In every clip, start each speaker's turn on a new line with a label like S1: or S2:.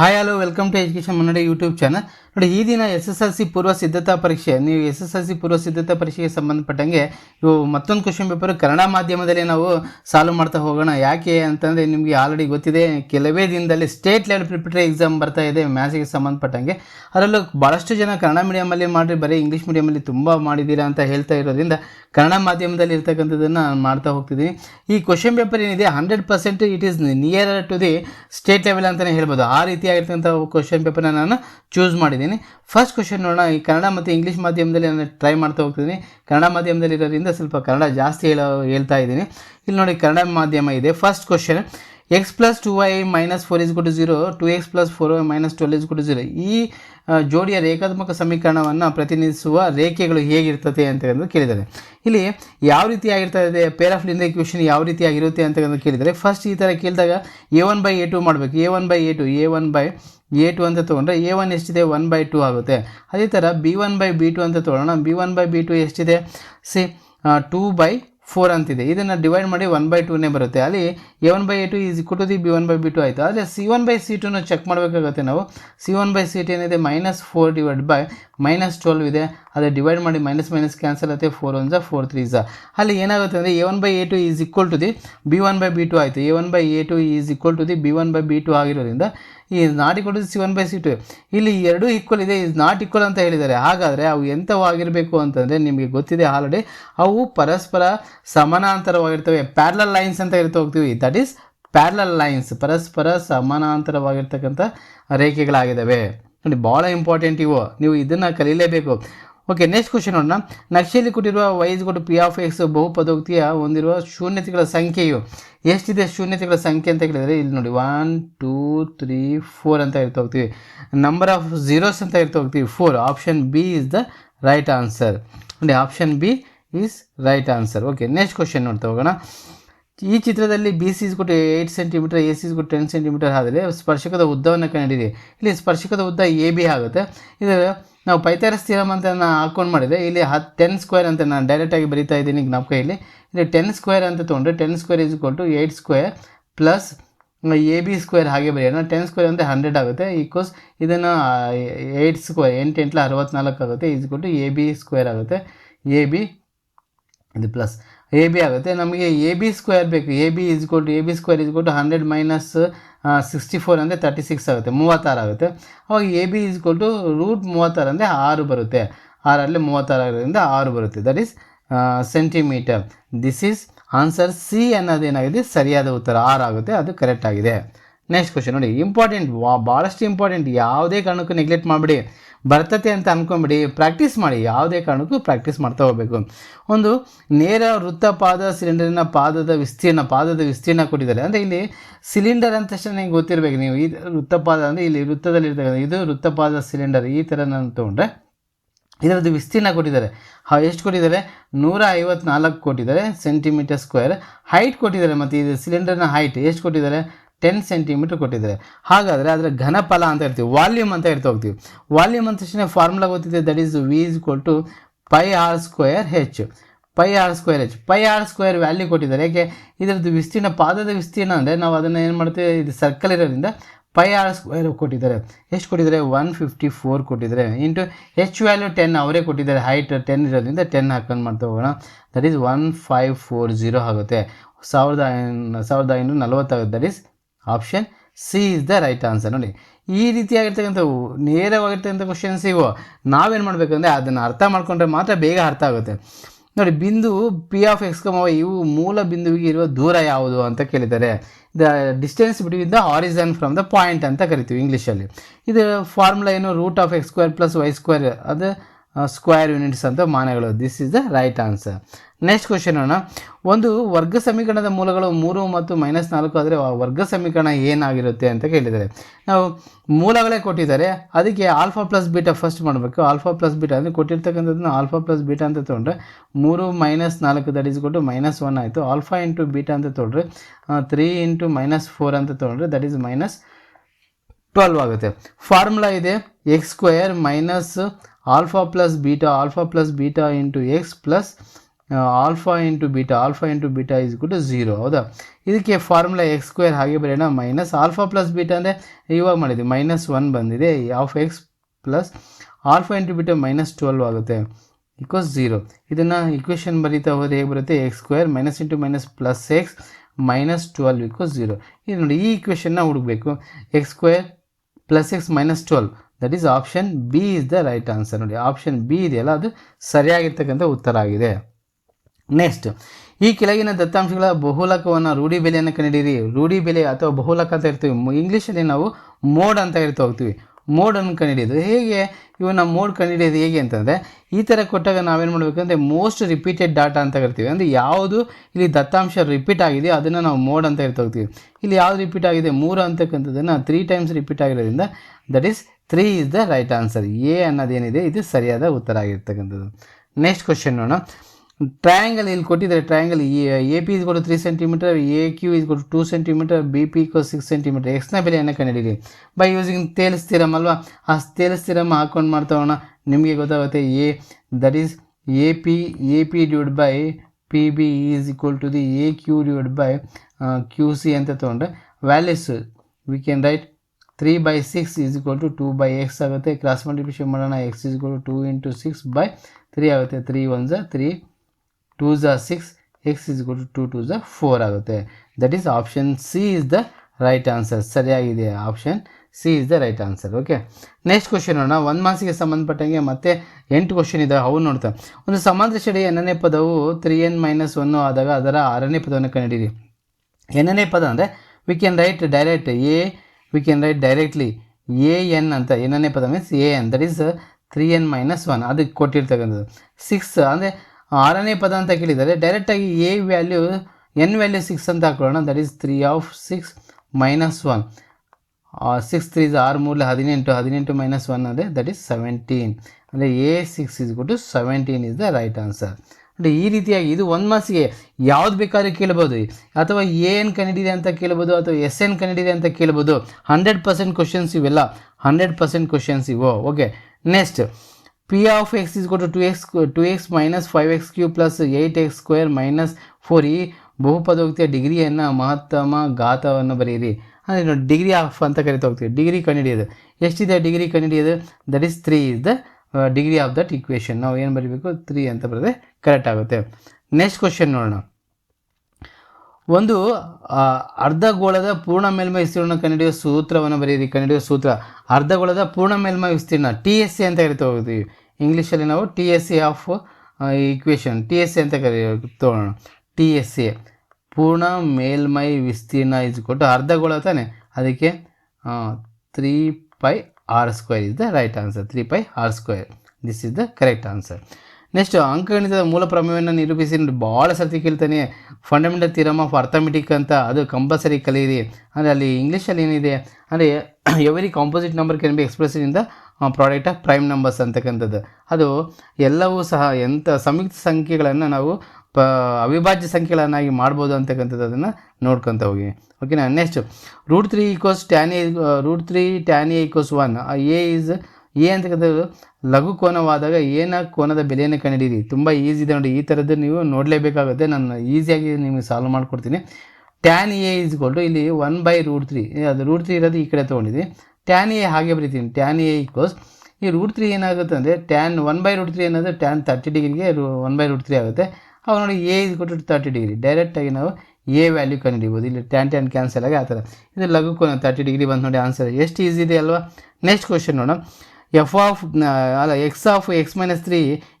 S1: Hi hello welcome to education Munnade YouTube channel ನೋಡಿ, ಈ ದಿನ ಎಸ್ ಎಸ್ ಎಲ್ ಸಿ ಪೂರ್ವ ಸಿದ್ಧತಾ ಪರೀಕ್ಷೆ, ನೀವು ಎಸ್ ಎಸ್ ಎಲ್ ಸಿ ಪೂರ್ವ ಸಿದ್ಧತಾ ಪರೀಕ್ಷೆಗೆ ಸಂಬಂಧಪಟ್ಟಂಗೆ ಇವು ಮತ್ತೊಂದು ಕ್ವಶನ್ ಪೇಪರ್ ಕನ್ನಡ ಮಾಧ್ಯಮದಲ್ಲಿ ನಾವು ಸಾಲ್ವ್ ಮಾಡ್ತಾ ಹೋಗೋಣ. ಯಾಕೆ ಅಂತಂದರೆ ನಿಮಗೆ ಆಲ್ರೆಡಿ ಗೊತ್ತಿದೆ, ಕೆಲವೇ ದಿನದಲ್ಲಿ ಸ್ಟೇಟ್ ಲೆವೆಲ್ ಪ್ರಿಪರೇಟರಿ ಎಕ್ಸಾಮ್ ಬರ್ತಾ ಇದೆ ಮ್ಯಾಥ್ಸಿಗೆ ಸಂಬಂಧಪಟ್ಟಂಗೆ. ಅದರಲ್ಲೂ ಭಾಳಷ್ಟು ಜನ ಕನ್ನಡ ಮೀಡಿಯಮಲ್ಲಿ ಮಾಡಿರಿ, ಬರೀ ಇಂಗ್ಲೀಷ್ ಮೀಡಿಯಮಲ್ಲಿ ತುಂಬ ಮಾಡಿದ್ದೀರಾ ಅಂತ ಹೇಳ್ತಾ ಇರೋದ್ರಿಂದ ಕನ್ನಡ ಮಾಧ್ಯಮದಲ್ಲಿ ಇರ್ತಕ್ಕಂಥದ್ದನ್ನು ನಾನು ಮಾಡ್ತಾ ಹೋಗ್ತಿದ್ದೀನಿ. ಈ ಕ್ವಶನ್ ಪೇಪರ್ ಏನಿದೆ hundred percent it is near to the state level ಅಂತಲೇ ಹೇಳ್ಬೋದು. ಆ ರೀತಿಯಾಗಿರ್ತಕ್ಕಂಥ ಕ್ವಶನ್ ಪೇಪರ್ನ ನಾನು ಚೂಸ್ ಮಾಡಿದ್ದೀನಿ. ಫಸ್ಟ್ ಕ್ವಶನ್ ನೋಡೋಣ. ಈ ಕನ್ನಡ ಮತ್ತು ಇಂಗ್ಲೀಷ್ ಮಾಧ್ಯಮದಲ್ಲಿ ನಾನು ಟ್ರೈ ಮಾಡ್ತಾ ಹೋಗ್ತಿದ್ದೀನಿ. ಕನ್ನಡ ಮಾಧ್ಯಮದಲ್ಲಿ ಇರೋದ್ರಿಂದ ಸ್ವಲ್ಪ ಕನ್ನಡ ಜಾಸ್ತಿ ಹೇಳೋ ಹೇಳ್ತಾ ಇದ್ದೀನಿ. ಇಲ್ಲಿ ನೋಡಿ ಕನ್ನಡ ಮಾಧ್ಯಮ ಇದೆ. First question x plus two y minus four is to zero two x plus four y minus twelve is to zero ಈ ಜೋಡಿಯ ರೇಖಾತ್ಮಕ ಸಮೀಕರಣವನ್ನು ಪ್ರತಿನಿಧಿಸುವ ರೇಖೆಗಳು ಹೇಗಿರ್ತದೆ ಅಂತ ಹೇಳೋದು ಕೇಳಿದ್ದಾರೆ. ಇಲ್ಲಿ ಯಾವ ರೀತಿಯಾಗಿರ್ತದೆ ಪೇರ್ ಆಫ್ ಲಿಂದ ಇಕ್ವೇಷನ್ ಯಾವ ರೀತಿಯಾಗಿರುತ್ತೆ ಅಂತ ಹೇಳೋದು ಕೇಳಿದರೆ ಫಸ್ಟ್ ಈ ಥರ ಕೇಳಿದಾಗ a one by a two ಮಾಡಬೇಕು. A one by a two a one by a two ಅಂತ ತೊಗೊಂಡ್ರೆ ಎ ಒನ್ ಎಷ್ಟಿದೆ? ಒನ್ ಬೈ ಟು ಆಗುತ್ತೆ. ಅದೇ ಥರ b one by b two ಅಂತ ತೊಗೊಳ್ಳೋಣ. B one by b two ಎಷ್ಟಿದೆ? ಸಿ ಟೂ ಬೈ ಫೋರ್ ಅಂತಿದೆ. ಇದನ್ನು ಡಿವೈಡ್ ಮಾಡಿ ಒನ್ ಬೈ ಟೂನೇ ಬರುತ್ತೆ. ಅಲ್ಲಿ a one by a two is equal to the b one by b two ಆಯಿತು. ಆದರೆ ಸಿ ಒನ್ ಬೈ ಸಿ ಟೂನ ಚೆಕ್ ಮಾಡಬೇಕಾಗುತ್ತೆ ನಾವು. ಸಿ ಒನ್ ಬೈ ಸಿ ಏನಿದೆ? Minus four divide by minus twelve ಇದೆ. ಅದೇ ಡಿವೈಡ್ ಮಾಡಿ ಮೈನಸ್ ಮೈನಸ್ ಕ್ಯಾನ್ಸಲ್ ಆಗುತ್ತೆ ಫೋರ್ ಒನ್ ಜಾ ಫೋರ್ ತ್ರೀ ಜಾ ಅಲ್ಲಿ ಏನಾಗುತ್ತೆ ಅಂದರೆ a one by a two is equal to the b one by b two ಆಯಿತು. A one by a two is equal to the b one by b two ಆಗಿರೋದ್ರಿಂದ ಈ not equal to c one by c two ಇಲ್ಲಿ ಎರಡೂ equal ಇದೆ is not equal ಅಂತ ಹೇಳಿದ್ದಾರೆ. ಹಾಗಾದರೆ ಅವು ಎಂಥವಾಗಿರಬೇಕು ಅಂತಂದರೆ ನಿಮಗೆ ಗೊತ್ತಿದೆ ಆಲ್ರೆಡಿ ಅವು ಪರಸ್ಪರ ಸಮಾನಾಂತರವಾಗಿರ್ತವೆ. ಪ್ಯಾರಲಲ್ ಲೈನ್ಸ್ ಅಂತ ಇರ್ತಾ ಹೋಗ್ತೀವಿ. ದಟ್ ಈಸ್ ಪ್ಯಾರಲಲ್ ಲೈನ್ಸ್ ಪರಸ್ಪರ ಸಮಾನಾಂತರವಾಗಿರ್ತಕ್ಕಂಥ ರೇಖೆಗಳಾಗಿದ್ದಾವೆ. ನೋಡಿ ಭಾಳ ಇಂಪಾರ್ಟೆಂಟ್ ಇವು. ನೀವು ಇದನ್ನು ಕಲೀಲೇಬೇಕು ಓಕೆ ನೆಕ್ಸ್ಟ್ ಕ್ವಶನ್ ನೋಡೋಣ ನಕ್ಷೆಯಲ್ಲಿ ಕೊಟ್ಟಿರುವ ವೈಸ್ ಕೊಟ್ಟು ಪಿ ಆಫ್ ಎಕ್ಸ್ ಬಹುಪದೋಕ್ತಿಯ ಹೊಂದಿರುವ ಶೂನ್ಯತೆಗಳ ಸಂಖ್ಯೆಯು ಎಷ್ಟಿದೆ? ಶೂನ್ಯತೆಗಳ ಸಂಖ್ಯೆ ಅಂತ ಕೇಳಿದರೆ ಇಲ್ಲಿ ನೋಡಿ ಒನ್ ಟೂ ತ್ರೀ ಫೋರ್ ಅಂತ ಇರ್ತಾ ಹೋಗ್ತೀವಿ. ನಂಬರ್ ಆಫ್ ಝೀರೋಸ್ ಅಂತ ಇರ್ತಾ ಹೋಗ್ತೀವಿ. Four option b is the right answer ನೋಡಿ option b is right answer okay next question ನೋಡ್ತಾ ಹೋಗೋಣ. ಈ ಚಿತ್ರದಲ್ಲಿ ಬಿ ಸಿ ಕೊಟ್ಟು ಏಯ್ಟ್ ಸೆಂಟಿಮೀಟರ್ ಎ ಸಿ ಕೊಟ್ಟು ಟೆನ್ ಸೆಂಟಿಮೀಟರ್ ಆದರೆ ಸ್ಪರ್ಶಕದ ಉದ್ದವನ್ನು ಕಂಡಿದೆ ಇಲ್ಲಿ ಸ್ಪರ್ಶಕದ ಉದ್ದ ಎ ಬಿ ಆಗುತ್ತೆ. ಇದು ನಾವು ಪೈಥಾರಸ್ ಥಿಯರಮ್ ಅಂತ ನಾನು ಹಾಕೊಂಡು ಮಾಡಿದೆ. ಇಲ್ಲಿ ಹತ್ತು ಟೆನ್ ಸ್ಕ್ವೇರ್ ಅಂತ ನಾನು ಡೈರೆಕ್ಟಾಗಿ ಬರೀತಾ ಇದ್ದೀನಿ ಜ್ಞಾಪಕ ಇಲ್ಲಿ ಇಲ್ಲಿ ಟೆನ್ ಸ್ಕ್ವೇರ್ ಅಂತ ತೊಗೊಂಡ್ರೆ ten square is to eight square plus A B square ಹಾಗೆ ಬರೆಯೋಣ. ಟೆನ್ ಸ್ಕ್ವೇರ್ ಅಂದರೆ ಹಂಡ್ರೆಡ್ ಆಗುತ್ತೆ. ಈಕ್ವಸ್ ಇದನ್ನು ಏಯ್ಟ್ ಸ್ಕ್ವೇರ್ ಎಂಟು, ಎಂಟ್ಲ, ಅರವತ್ನಾಲ್ಕು ಆಗುತ್ತೆ. ಟು ಎ ಬಿ ಸ್ಕ್ವೇರ್ ಆಗುತ್ತೆ. ಎ ಬಿ ಇದು ಪ್ಲಸ್ ಎ ಬಿ ಆಗುತ್ತೆ. ನಮಗೆ ಎ ಬಿ ಸ್ಕ್ವೇರ್ ಬೇಕು. A b is to a b square is to hundred minus sixty four ಅಂದರೆ ತರ್ಟಿ ಸಿಕ್ಸ್ ಆಗುತ್ತೆ. ಮೂವತ್ತಾರು ಆಗುತ್ತೆ. ಅವಾಗ a b is to root ಮೂವತ್ತಾರು ಅಂದರೆ ಆರು ಬರುತ್ತೆ. ಆರಲ್ಲಿ ಮೂವತ್ತಾರು ಆಗೋದ್ರಿಂದ ಆರು ಬರುತ್ತೆ. That is centimeter this is answer C ಅನ್ನೋದೇನಾಗಿದೆ? ಸರಿಯಾದ ಉತ್ತರ. ಆರು ಆಗುತ್ತೆ. ಅದು ಕರೆಕ್ಟ್ ಆಗಿದೆ. ನೆಕ್ಸ್ಟ್ ಕ್ವಶನ್ ನೋಡಿ ಇಂಪಾರ್ಟೆಂಟ್ ವಾ ಭಾಳಷ್ಟು ಇಂಪಾರ್ಟೆಂಟ್ ಯಾವುದೇ ಕಾರಣಕ್ಕೂ ನೆಗ್ಲೆಕ್ಟ್ ಮಾಡಿಬಿಡಿ. ಬರ್ತತೆ ಅಂತ ಅಂದ್ಕೊಂಬಿಡಿ ಪ್ರಾಕ್ಟೀಸ್ ಮಾಡಿ, ಯಾವುದೇ ಕಾರಣಕ್ಕೂ ಪ್ರಾಕ್ಟೀಸ್ ಮಾಡ್ತಾ ಹೋಗಬೇಕು. ಒಂದು, ನೇರ ವೃತ್ತಪಾದ ಸಿಲಿಂಡರ್ನ ಪಾದದ ವಿಸ್ತೀರ್ಣ ಪಾದದ ವಿಸ್ತೀರ್ಣ ಕೊಟ್ಟಿದ್ದಾರೆ. ಅಂದರೆ ಇಲ್ಲಿ ಸಿಲಿಂಡರ್ ಅಂತ ತಕ್ಷಣ ನಿಮಗೆ ಗೊತ್ತಿರಬೇಕು ನೀವು. ಈ ವೃತ್ತಪಾದ ಅಂದರೆ ಇಲ್ಲಿ ವೃತ್ತದಲ್ಲಿರ್ತಕ್ಕಂಥ, ಇದು ವೃತ್ತಪಾದ ಸಿಲಿಂಡರ್ ಈ ಥರ ನಾನು ತೊಗೊಂಡ್ರೆ. ಇದರದ್ದು ವಿಸ್ತೀರ್ಣ ಕೊಟ್ಟಿದ್ದಾರೆ. ಹಾ, ಎಷ್ಟು ಕೊಟ್ಟಿದ್ದಾರೆ? ನೂರ ಐವತ್ನಾಲ್ಕು ಕೊಟ್ಟಿದ್ದಾರೆ ಸೆಂಟಿಮೀಟರ್ ಸ್ಕ್ವೇರ್ ಹೈಟ್ ಕೊಟ್ಟಿದ್ದಾರೆ ಮತ್ತು ಇದು ಸಿಲಿಂಡರ್ನ ಹೈಟ್ ಎಷ್ಟು ಕೊಟ್ಟಿದ್ದಾರೆ? ಟೆನ್ ಸೆಂಟಿಮೀಟರ್ ಕೊಟ್ಟಿದ್ದಾರೆ. ಹಾಗಾದರೆ ಅದರ ಘನಫಲ ಅಂತ ಇರ್ತೀವಿ ವಾಲ್ಯೂಮ್ ಅಂತ ಇರ್ತಾ ಹೋಗ್ತೀವಿ. ವಾಲ್ಯೂಮ್ ಅಂತ ತಕ್ಷಣ ಫಾರ್ಮುಲಾ ಗೊತ್ತಿದೆ. That is v is to pi r square h pi r square h pi r square value ಕೊಟ್ಟಿದ್ದಾರೆ. ಯಾಕೆ ಇದರದ್ದು ವಿಸ್ತೀರ್ಣ, ಪಾದದ ವಿಸ್ತೀರ್ಣ ಅಂದರೆ ನಾವು ಅದನ್ನು ಏನು ಮಾಡ್ತೀವಿ? ಇದು ಸರ್ಕಲ್ ಇರೋದ್ರಿಂದ ಪೈ ಆರ್ ಸ್ಕ್ವೇರ್ ಕೊಟ್ಟಿದ್ದಾರೆ. ಎಷ್ಟು ಕೊಟ್ಟಿದ್ದಾರೆ? ಒನ್ ಫಿಫ್ಟಿ ಫೋರ್ ಕೊಟ್ಟಿದ್ದಾರೆ. ಇಂಟು ಹೆಚ್ ವ್ಯಾಲ್ಯೂ ಟೆನ್ ಅವರೇ ಕೊಟ್ಟಿದ್ದಾರೆ. ಹೈಟ್ ಟೆನ್ ಇರೋದ್ರಿಂದ ಟೆನ್ ಹಾಕೊಂಡು ಮಾಡ್ತಾ ಹೋಗೋಣ. That is one five four zero ಆಗುತ್ತೆ. ಸಾವಿರದ ಸಾವಿರದ ಐನೂರ ನಲವತ್ತಾಗುತ್ತೆ that is option c is the right answer ನೋಡಿ, ಈ ರೀತಿಯಾಗಿರ್ತಕ್ಕಂಥವು ನೇರವಾಗಿರ್ತಕ್ಕಂಥ ಕ್ವಶನ್ಸ್ ಇವು ನಾವೇನು ಮಾಡಬೇಕಂದ್ರೆ ಅದನ್ನು ಅರ್ಥ ಮಾಡ್ಕೊಂಡ್ರೆ ಮಾತ್ರ ಬೇಗ ಅರ್ಥ ಆಗುತ್ತೆ. ನೋಡಿ, ಬಿಂದು ಪಿ ಆಫ್ ಎಕ್ಸ್ ಕಮ ಇವು ಮೂಲ ಬಿಂದುವಿಗೆ ಇರುವ ದೂರ ಯಾವುದು ಅಂತ ಕೇಳಿದ್ದಾರೆ. The distance between the origin from the point ಅಂತ ಕರಿತೀವಿ ಇಂಗ್ಲೀಷಲ್ಲಿ. ಇದು ಫಾರ್ಮುಲಾ ಏನು? Root of x square plus y square ಅದು ಸ್ಕ್ವೇರ್ ಯೂನಿಟ್ಸ್ ಅಂತ ಮಾನಗಳು. This is the right answer next question ಅಣ್ಣ. ಒಂದು ವರ್ಗ ಸಮೀಕರಣದ ಮೂಲಗಳು ಮೂರು ಮತ್ತು ಮೈನಸ್ ನಾಲ್ಕು ಆದರೆ ವರ್ಗ ಸಮೀಕರಣ ಏನಾಗಿರುತ್ತೆ ಅಂತ ಕೇಳಿದ್ದಾರೆ. ನಾವು ಮೂಲಗಳೇ ಕೊಟ್ಟಿದ್ದಾರೆ. ಅದಕ್ಕೆ ಆಲ್ಫಾ ಪ್ಲಸ್ ಬೀಟಾ ಫಸ್ಟ್ ಮಾಡಬೇಕು. ಆಲ್ಫಾ ಪ್ಲಸ್ ಬೀಟಾ ಅಂದರೆ ಕೊಟ್ಟಿರ್ತಕ್ಕಂಥದ್ದನ್ನ ಆಲ್ಫಾ ಪ್ಲಸ್ ಬೀಟಾ ಅಂತ ತೊಗೊಂಡ್ರೆ ಮೂರು ಮೈನಸ್ ನಾಲ್ಕು ದಟ್ ಈಸ್ ಕೊಟ್ಟು ಮೈನಸ್ ಒನ್ ಆಯಿತು. ಆಲ್ಫಾ ಇಂಟು ಬೀಟಾ ಅಂತ ತೊಗೊಂಡ್ರೆ ತ್ರೀ ಇಂಟು ಮೈನಸ್ ಫೋರ್ ಅಂತ ತೊಗೊಂಡ್ರೆ ದಟ್ ಈಸ್ ಮೈನಸ್ ಟ್ವೆಲ್ವ್ ಆಗುತ್ತೆ. ಫಾರ್ಮುಲಾ ಇದೆ. X square minus alpha plus beta alpha plus beta into x plus alpha into beta, alpha into beta is good zero ಹೌದಾ? ಇದಕ್ಕೆ formula X square ಹಾಗೆ ಬರೆಯೋಣ. Minus alpha plus beta ಅಂದರೆ ಇವಾಗ ಮಾಡಿದ್ವಿ. Minus one ಬಂದಿದೆ. Of x plus alpha into beta minus twelve ಆಗುತ್ತೆ. Equals zero ಇದನ್ನು ಇಕ್ವೇಷನ್ ಬರೀತಾ ಹೋದರೆ ಹೇಗೆ ಬರುತ್ತೆ? X square minus into minus plus x minus twelve equals zero ಇದು ನೋಡಿ, ಈ ಇಕ್ವೇಷನ್ನ ಹುಡುಕಬೇಕು. X square plus x minus twelve that is option b is the right answer ನೋಡಿ ಆಪ್ಷನ್ ಬಿ ಇದೆಯಲ್ಲ, ಅದು ಸರಿಯಾಗಿರ್ತಕ್ಕಂಥ ಉತ್ತರ ಆಗಿದೆ. ನೆಕ್ಸ್ಟ್ ಈ ಕೆಳಗಿನ ದತ್ತಾಂಶಗಳ ಬಹುಲಕವನ್ನು ರೂಢಿ ಬೆಲೆಯನ್ನು ಕಂಡುಹಿಡಿಯಿರಿ. ರೂಢಿ ಬೆಲೆ ಅಥವಾ ಬಹುಲಕ ಅಂತ ಇರ್ತೀವಿ. ಇಂಗ್ಲೀಷಲ್ಲಿ ನಾವು ಮೋಡ್ ಅಂತ ಇರ್ತಾ ಹೋಗ್ತೀವಿ. ಮೋಡನ್ನು ಕಂಡುಹಿಡಿಯೋದು ಹೇಗೆ ಇವನ್ನ ಮೋಡ್ ಕಂಡುಹಿಡಿಯೋದು ಹೇಗೆ ಅಂತಂದರೆ, ಈ ಥರ ಕೊಟ್ಟಾಗ ನಾವೇನು ಮಾಡಬೇಕಂದ್ರೆ ಮೋಸ್ಟ್ ರಿಪೀಟೆಡ್ ಡಾಟಾ ಅಂತ ಕರಿತೀವಿ. ಅಂದರೆ ಯಾವುದು ಇಲ್ಲಿ ದತ್ತಾಂಶ ರಿಪೀಟ್ ಆಗಿದೆಯೋ ಅದನ್ನು ನಾವು ಮೋಡ್ ಅಂತ ಇರ್ತಾ ಹೋಗ್ತೀವಿ. ಇಲ್ಲಿ ಯಾವುದು ರಿಪೀಟ್ ಆಗಿದೆ? ಮೂರು ಅಂತಕ್ಕಂಥದ್ದನ್ನು ತ್ರೀ ಟೈಮ್ಸ್ ರಿಪೀಟ್ ಆಗಿರೋದ್ರಿಂದ that is three is the right answer a ಅನ್ನೋದೇನಿದೆ? ಇದು ಸರಿಯಾದ ಉತ್ತರ ಆಗಿರ್ತಕ್ಕಂಥದ್ದು. ನೆಕ್ಸ್ಟ್ ಕ್ವಶನ್ ನೋಡೋಣ. ಟ್ರಯಾಂಗಲ್ ಇಲ್ಲಿ ಕೊಟ್ಟಿದ್ದಾರೆ ಟ್ರಯಾಂಗಲ್ ಎ ಪಿ ಇಸ್ ಕೊಟ್ಟು three centimetre a q is ಕೊಟ್ಟು ಟೂ ಸೆಂಟಿಮೀಟರ್ ಬಿ ಪಿ ಕೋ ಸಿಕ್ಸ್ ಸೆಂಟಿಮೀಟರ್ ಎಕ್ಸ್ನ ಬೆಲೆಯನ್ನು ಕಂಡುಹಿಡಿಯಿರಿ? ಬೈ ಯೂಸಿಂಗ್ ತೇಲ್ಸ್ ಸ್ಥಿರಮ್ ಅಲ್ವಾ? ಆ ಸ್ಥಿರಮ್ ಹಾಕೊಂಡು ಹೋಗೋಣ. ನಿಮಗೆ ಗೊತ್ತಾಗುತ್ತೆ a that is a p a p divide by p b is equal to the a q divide by q c ಅಂತ ತೊಗೊಂಡ್ರೆ values we can write three by six is equal to two by x ಆಗುತ್ತೆ. Cross multiplication ಮಾಡೋಣ. X is to two into six by three ಆಗುತ್ತೆ. Three one ಝ three two ಝ six x is to to two ಝ four ಆಗುತ್ತೆ. That is option c is the right answer ಸರಿಯಾಗಿದೆ option c is the right answer okay next question ನೋಡೋಣ. ಒಂದು ಮಾಸಿಗೆ ಸಂಬಂಧಪಟ್ಟಂಗೆ ಮತ್ತೆ ಎಂಟು question ಇದೆ. ಅವು ನೋಡ್ತಾ ಒಂದು ಸಮಾಂತರ ಶ್ರೇಣಿಯ ಎನ್ನನೇ ಪದವು ತ್ರೀ ಎನ್ ಮೈನಸ್ ಒನ್ನು ಆದಾಗ ಅದರ ಆರನೇ ಪದವನ್ನು ಕಂಡುಹಿಡಿಯಿರಿ. ಎನ್ನನೇ ಪದ ಅಂದರೆ we can write direct a we can write directly a n ಅಂತ. ಎನ್ನನೇ ಪದ means a n that is three n minus one ಅದಕ್ಕೆ ಕೊಟ್ಟಿರ್ತಕ್ಕಂಥದ್ದು. ಸಿಕ್ಸ್ ಅಂದರೆ ಆರನೇ ಪದ ಅಂತ ಕೇಳಿದರೆ ಡೈರೆಕ್ಟಾಗಿ a value n value six ಅಂತ ಹಾಕೊಳ್ಳೋಣ. That is three of six minus one six three ಆರು ಮೂರಲೆ ಹದಿನೆಂಟು ಹದಿನೆಂಟು ಮೈನಸ್ ಒನ್ ಅಂದರೆ ದಟ್ ಈಸ್ ಸೆವೆಂಟೀನ್ ಅಂದರೆ ಎ ಸಿಕ್ಸ್ ಇಸ್ ಗುಟ್ಟು seventeen is the right answer ಅಂದರೆ ಈ ರೀತಿಯಾಗಿ ಇದು ಒನ್ ಮಾಸಿಗೆ ಯಾವ್ದು ಬೇಕಾದ್ರೂ ಕೇಳ್ಬೋದು. ಅಥವಾ ಎ ಎನ್ ಕಂಡಿದೆ ಅಂತ ಕೇಳ್ಬೋದು, ಅಥವಾ ಎಸ್ ಎನ್ ಕಂಡಿದೆ ಅಂತ ಕೇಳ್ಬೋದು. ಹಂಡ್ರೆಡ್ ಪರ್ಸೆಂಟ್ ಕ್ವಶನ್ಸ್ ಇವೆಲ್ಲ. ಹಂಡ್ರೆಡ್ ಪರ್ಸೆಂಟ್ ಕ್ವಶನ್ಸ್ ಇವು. Okay next p of x is two x minus five x cube plus eight x square minus four ಈ ಬಹುಪದೋಕ್ತಿಯ ಡಿಗ್ರಿಯನ್ನು ಮಹತ್ತಮ ಘಾತವನ್ನು ಬರೆಯಿರಿ. ಅಂದರೆ ನೋಡಿ, ಡಿಗ್ರಿ ಆಫ್ ಅಂತ ಕರಿತಾ ಹೋಗ್ತೀವಿ. ಡಿಗ್ರಿ ಕಂಡುಹಿಡಿಯೋದು. ಎಷ್ಟಿದೆ degree ಕಂಡುಹಿಡಿಯೋದು? That is three is the degree of that equation ನಾವು ಏನು ಬರೀಬೇಕು? ತ್ರೀ ಅಂತ ಬರೆದ್ರೆ ಕರೆಕ್ಟ್ ಆಗುತ್ತೆ. ನೆಕ್ಸ್ಟ್ ಕ್ವಶನ್ ನೋಡೋಣ. ಒಂದು ಅರ್ಧಗೋಳದ ಪೂರ್ಣ ಮೇಲ್ಮೈ ವಿಸ್ತೀರ್ಣ ಕಂಡುಹಿಡಿಯುವ ಸೂತ್ರವನ್ನು ಬರೆಯಿರಿ, ಕಂಡುಹಿಡಿಯುವ ಸೂತ್ರ. ಅರ್ಧಗೋಳದ ಪೂರ್ಣ ಮೇಲ್ಮೈ ವಿಸ್ತೀರ್ಣ ಟಿ ಎಸ್ ಸಿ ಅಂತ ಕರಿತಾ ಹೋಗ್ತೀವಿ ಇಂಗ್ಲೀಷಲ್ಲಿ ನಾವು T S C of equation T S C ಅಂತ ಕರಿ ತೊಗೊಳ್ಳೋಣ ಟಿ ಎಸ್ ಸಿ ಪೂರ್ಣ ಮೇಲ್ಮೈ ವಿಸ್ತೀರ್ಣ ಇಸ್ ಕೊಟ್ಟು ಅರ್ಧಗೋಳ ತಾನೆ? ಅದಕ್ಕೆ three pi R square is the right answer three pi R square this is the correct answer next ಅಂಕಗಣಿತದ ಮೂಲ ಪ್ರಮೇಯವನ್ನು ನಿರೂಪಿಸಿ. ಭಾಳ ಸರ್ತಿ ಕೇಳ್ತಾನೆ. ಫಂಡಮೆಂಟಲ್ ಥಿರಮ್ ಆಫ್ ಅರ್ಥಮೆಟಿಕ್ ಅಂತ, ಅದು ಕಂಪಲ್ಸರಿ ಕಲಿಯಿರಿ. ಅಂದರೆ ಅಲ್ಲಿ ಇಂಗ್ಲೀಷಲ್ಲಿ ಏನಿದೆ? ಅಂದರೆ every composite number can be express in the product of prime numbers ಅಂತಕ್ಕಂಥದ್ದು. ಅದು ಎಲ್ಲವೂ ಸಹ ಎಂಥ ಸಂಯುಕ್ತ ಸಂಖ್ಯೆಗಳನ್ನು ನಾವು, ಪ, ಅವಿಭಾಜ್ಯ ಸಂಖ್ಯೆಗಳನ್ನಾಗಿ ಮಾಡ್ಬೋದು ಅಂತಕ್ಕಂಥದ್ದು ಅದನ್ನು ನೋಡ್ಕೊತ ಹೋಗಿ. ಓಕೆನಾ next root three equals tan A root three tan A equals one A is A ಅಂತಕ್ಕಂಥದ್ದು ಲಘು ಕೋನವಾದಾಗ ಏನ ಕೋನದ ಬೆಲೆಯನ್ನು ಕಂಡುಹಿಡಿಯಿರಿ ತುಂಬ ಈಸಿ ಇದೆ ನೋಡಿ, ಈ ಥರದ್ದು ನೀವು ನೋಡಲೇಬೇಕಾಗುತ್ತೆ. ನಾನು ಈಸಿಯಾಗಿ ನಿಮಗೆ ಸಾಲ್ವ್ ಮಾಡಿಕೊಡ್ತೀನಿ. ಟ್ಯಾನ್ ಎ ಈಸ್ ಟು ಇಲ್ಲಿ ಒನ್ ಬೈ ರೂಟ್ ತ್ರೀ ಅದು ರೂಟ್ ತ್ರೀ ಇರೋದು ಈ ಕಡೆ ತೊಗೊಂಡಿದ್ದೀನಿ ಟ್ಯಾನ್ ಎ ಹಾಗೆ ಬರೀತೀನಿ. ಟ್ಯಾನ್ ಎ ಈಕ್ವಲ್ಸ್ ಈ ರೂಟ್ ತ್ರೀ ಏನಾಗುತ್ತೆ ಅಂದರೆ tan one by root three ಅನ್ನೋದು ಟ್ಯಾನ್ ತರ್ಟಿ ಡಿಗ್ರಿಗೆ ಒನ್ ಬೈ ರೂಟ್ ತ್ರೀ ಆಗುತ್ತೆ. ಅವಾಗ ನೋಡಿ ಎ ಇಸ್ ಕೊಟ್ಟು ತರ್ಟಿ ಡಿಗ್ರಿ. ಡೈರೆಕ್ಟಾಗಿ ನಾವು ಎ ವ್ಯಾಲ್ಯೂ ಕಂಡುಹಿಡಿಬೋದು ಇಲ್ಲಿ ಟ್ಯಾನ್ ಟ್ಯಾನ್ ಕ್ಯಾನ್ಸಲ್ ಆಗಿ ಆ ಥರ. ಇದು ಲಘು ಕೋನ ತರ್ಟಿ ಡಿಗ್ರಿ ಬಂದು ನೋಡಿ ಆನ್ಸರ್ ಎಷ್ಟು ಈಸಿ ಇದೆ ಅಲ್ವಾ? ನೆಕ್ಸ್ಟ್ ಕ್ವಶನ್ ನೋಡೋಣ. ಎಫ್ ಆಫ್ ಅಲ್ಲ x of x minus three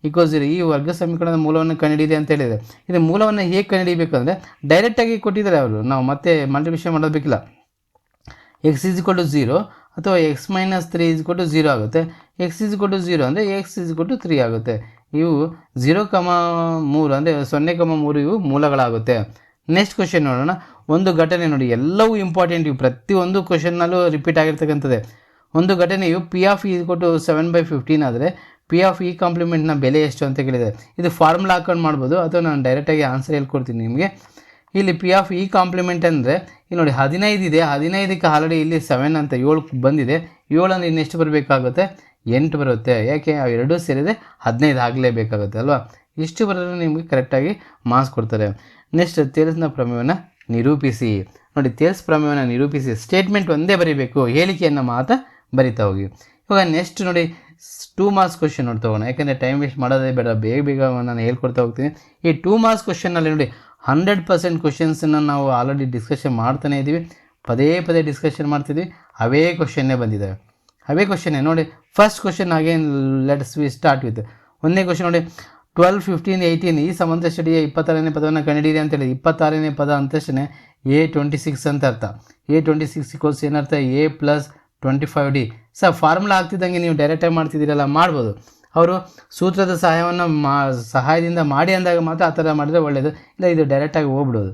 S1: equals ಈ ವರ್ಗ ಸಮೀಕರಣದ ಮೂಲವನ್ನು ಕಂಡುಹಿಡಿದೆ ಅಂತ ಹೇಳಿದೆ. ಇದು ಮೂಲವನ್ನು ಹೇಗೆ ಕಂಡುಹಿಡಿಬೇಕಂದ್ರೆ ಡೈರೆಕ್ಟಾಗಿ ಕೊಟ್ಟಿದ್ದಾರೆ ಅವರು. ನಾವು ಮತ್ತೆ ಮಲ್ಟಿಪ್ಲಿಕೇಶನ್ ಮಾಡೋದು ಬೇಕಿಲ್ಲ. ಎಕ್ಸ್ ಈಸ್ ಟು ಝೀರೋ ಅಥವಾ x minus three is to zero ಆಗುತ್ತೆ. ಎಕ್ಸ್ ಇಸ್ ಟು ಝೀರೋ ಅಂದರೆ ಎಕ್ಸ್ ಈಸ್ ಟು ತ್ರೀ ಆಗುತ್ತೆ. ಇವು ಝೀರೋ ಕಮ ಮೂರು ಅಂದರೆ ಸೊನ್ನೆ ಕಮ ಮೂರು ಇವು ಮೂಲಗಳಾಗುತ್ತೆ. ನೆಕ್ಸ್ಟ್ ಕ್ವಶನ್ ನೋಡೋಣ. ಒಂದು ಘಟನೆ ನೋಡಿ. ಎಲ್ಲವೂ ಇಂಪಾರ್ಟೆಂಟ್ ಇವು. ಪ್ರತಿಯೊಂದು ಕ್ವಶನ್ನಲ್ಲೂ ರಿಪೀಟ್ ಆಗಿರ್ತಕ್ಕಂಥದ್ದೇ. ಒಂದು ಘಟನೆಯು ಪಿ ಆಫ್ ಇ ಕೊಟ್ಟು ಸೆವೆನ್ ಬೈ ಫಿಫ್ಟೀನ್ ಆದರೆ ಪಿ ಆಫ್ ಇ ಕಾಂಪ್ಲಿಮೆಂಟ್ನ ಬೆಲೆ ಎಷ್ಟು ಅಂತ ಕೇಳಿದೆ. ಇದು ಫಾರ್ಮುಲಾ ಹಾಕೊಂಡು ಮಾಡ್ಬೋದು. ಅಥವಾ ನಾನು ಡೈರೆಕ್ಟಾಗಿ ಆನ್ಸರ್ ಹೇಳ್ಕೊಡ್ತೀನಿ ನಿಮಗೆ. ಇಲ್ಲಿ ಪಿ ಆಫ್ ಇ ಕಾಂಪ್ಲಿಮೆಂಟ್ ಅಂದರೆ, ಇಲ್ಲಿ ನೋಡಿ ಹದಿನೈದು ಇದೆ. ಹದಿನೈದಕ್ಕೆ ಆಲ್ರೆಡಿ ಇಲ್ಲಿ ಸೆವೆನ್ ಅಂತ ಏಳು ಬಂದಿದೆ. ಏಳನ್ನು ಇನ್ನೆಷ್ಟು ಬರಬೇಕಾಗುತ್ತೆ? ಎಂಟು ಬರುತ್ತೆ. ಯಾಕೆ? ಆ ಎರಡೂ ಸೇರಿದೆ ಹದಿನೈದು ಆಗಲೇಬೇಕಾಗುತ್ತೆ, ಅಲ್ವಾ? ಇಷ್ಟು ಬರೋದ್ರೆ ನಿಮಗೆ ಕರೆಕ್ಟಾಗಿ ಮಾರ್ಕ್ಸ್ ಕೊಡ್ತಾರೆ. ನೆಕ್ಸ್ಟ್ ತೇಲ್ಸ್ನ ಪ್ರಮೇಯವನ್ನು ನಿರೂಪಿಸಿ. ನೋಡಿ ತೇಲ್ಸ್ ಪ್ರಮೇಯವನ್ನು ನಿರೂಪಿಸಿ. ಸ್ಟೇಟ್ಮೆಂಟ್ ಒಂದೇ ಬರೀಬೇಕು. ಹೇಳಿಕೆಯನ್ನು ಮಾತ್ರ ಬರಿತಾ ಹೋಗಿ. ಇವಾಗ ನೆಕ್ಸ್ಟ್ ನೋಡಿ ಟೂ ಮಾರ್ಕ್ಸ್ ಕ್ವಶನ್ ನೋಡಿ ಹೋಗೋಣ. ಯಾಕಂದರೆ ಟೈಮ್ ವೇಸ್ಟ್ ಮಾಡೋದೇ ಬೇಡ, ಬೇಗ ಬೇಗ ನಾನು ಹೇಳ್ಕೊಡ್ತಾ ಹೋಗ್ತೀನಿ. ಈ ಟೂ ಮಾರ್ಕ್ಸ್ ಕ್ವಶನಲ್ಲಿ ನೋಡಿ ಹಂಡ್ರೆಡ್ ಪರ್ಸೆಂಟ್ ಕ್ವಶನ್ಸನ್ನು ನಾವು ಆಲ್ರೆಡಿ ಡಿಸ್ಕಷನ್ ಮಾಡ್ತಾನೆ ಇದ್ದೀವಿ ಪದೇ ಪದೇ ಡಿಸ್ಕಷನ್ ಮಾಡ್ತಿದ್ವಿ. ಅವೇ ಕ್ವಶನ್ನೇ ಬಂದಿದ್ದಾವೆ ಅವೇ ಕ್ವಶನ್ನೇ ನೋಡಿ first question again let's we start with ಒಂದನೇ ಕ್ವಶನ್ ನೋಡಿ ಟ್ವೆಲ್ ಫಿಫ್ಟೀನ್ ಏಯ್ಟೀನ್ ಈ ಸಂಬಂಧ ಸ್ಟಡಿಯ ಇಪ್ಪತ್ತಾರನೇ ಪದವನ್ನು ಕಂಡಿಡಿರಿ ಅಂತೇಳಿ ಇಪ್ಪತ್ತಾರನೇ ಪದ ಅಂತಷ್ಟೇ ಎ ಟ್ವೆಂಟಿ ಸಿಕ್ಸ್ ಅಂತ ಅರ್ಥ. ಎ ಟ್ವೆಂಟಿ ಸಿಕ್ಸ್ ಇಕ್ವಲ್ಸ್ ಏನರ್ಥ? A plus twenty five D sir formula ಆಗ್ತಿದ್ದಂಗೆ ನೀವು ಡೈರೆಕ್ಟಾಗಿ ಮಾಡ್ತಿದ್ದೀರಲ್ಲ, ಮಾಡ್ಬೋದು. ಅವರು ಸೂತ್ರದ ಸಹಾಯವನ್ನು ಮಾ, ಸಹಾಯದಿಂದ ಮಾಡಿ ಅಂದಾಗ ಮಾತ್ರ ಆ ಥರ ಮಾಡಿದ್ರೆ ಒಳ್ಳೆಯದು ಇಲ್ಲ, ಇದು ಡೈರೆಕ್ಟಾಗಿ ಹೋಗ್ಬಿಡೋದು.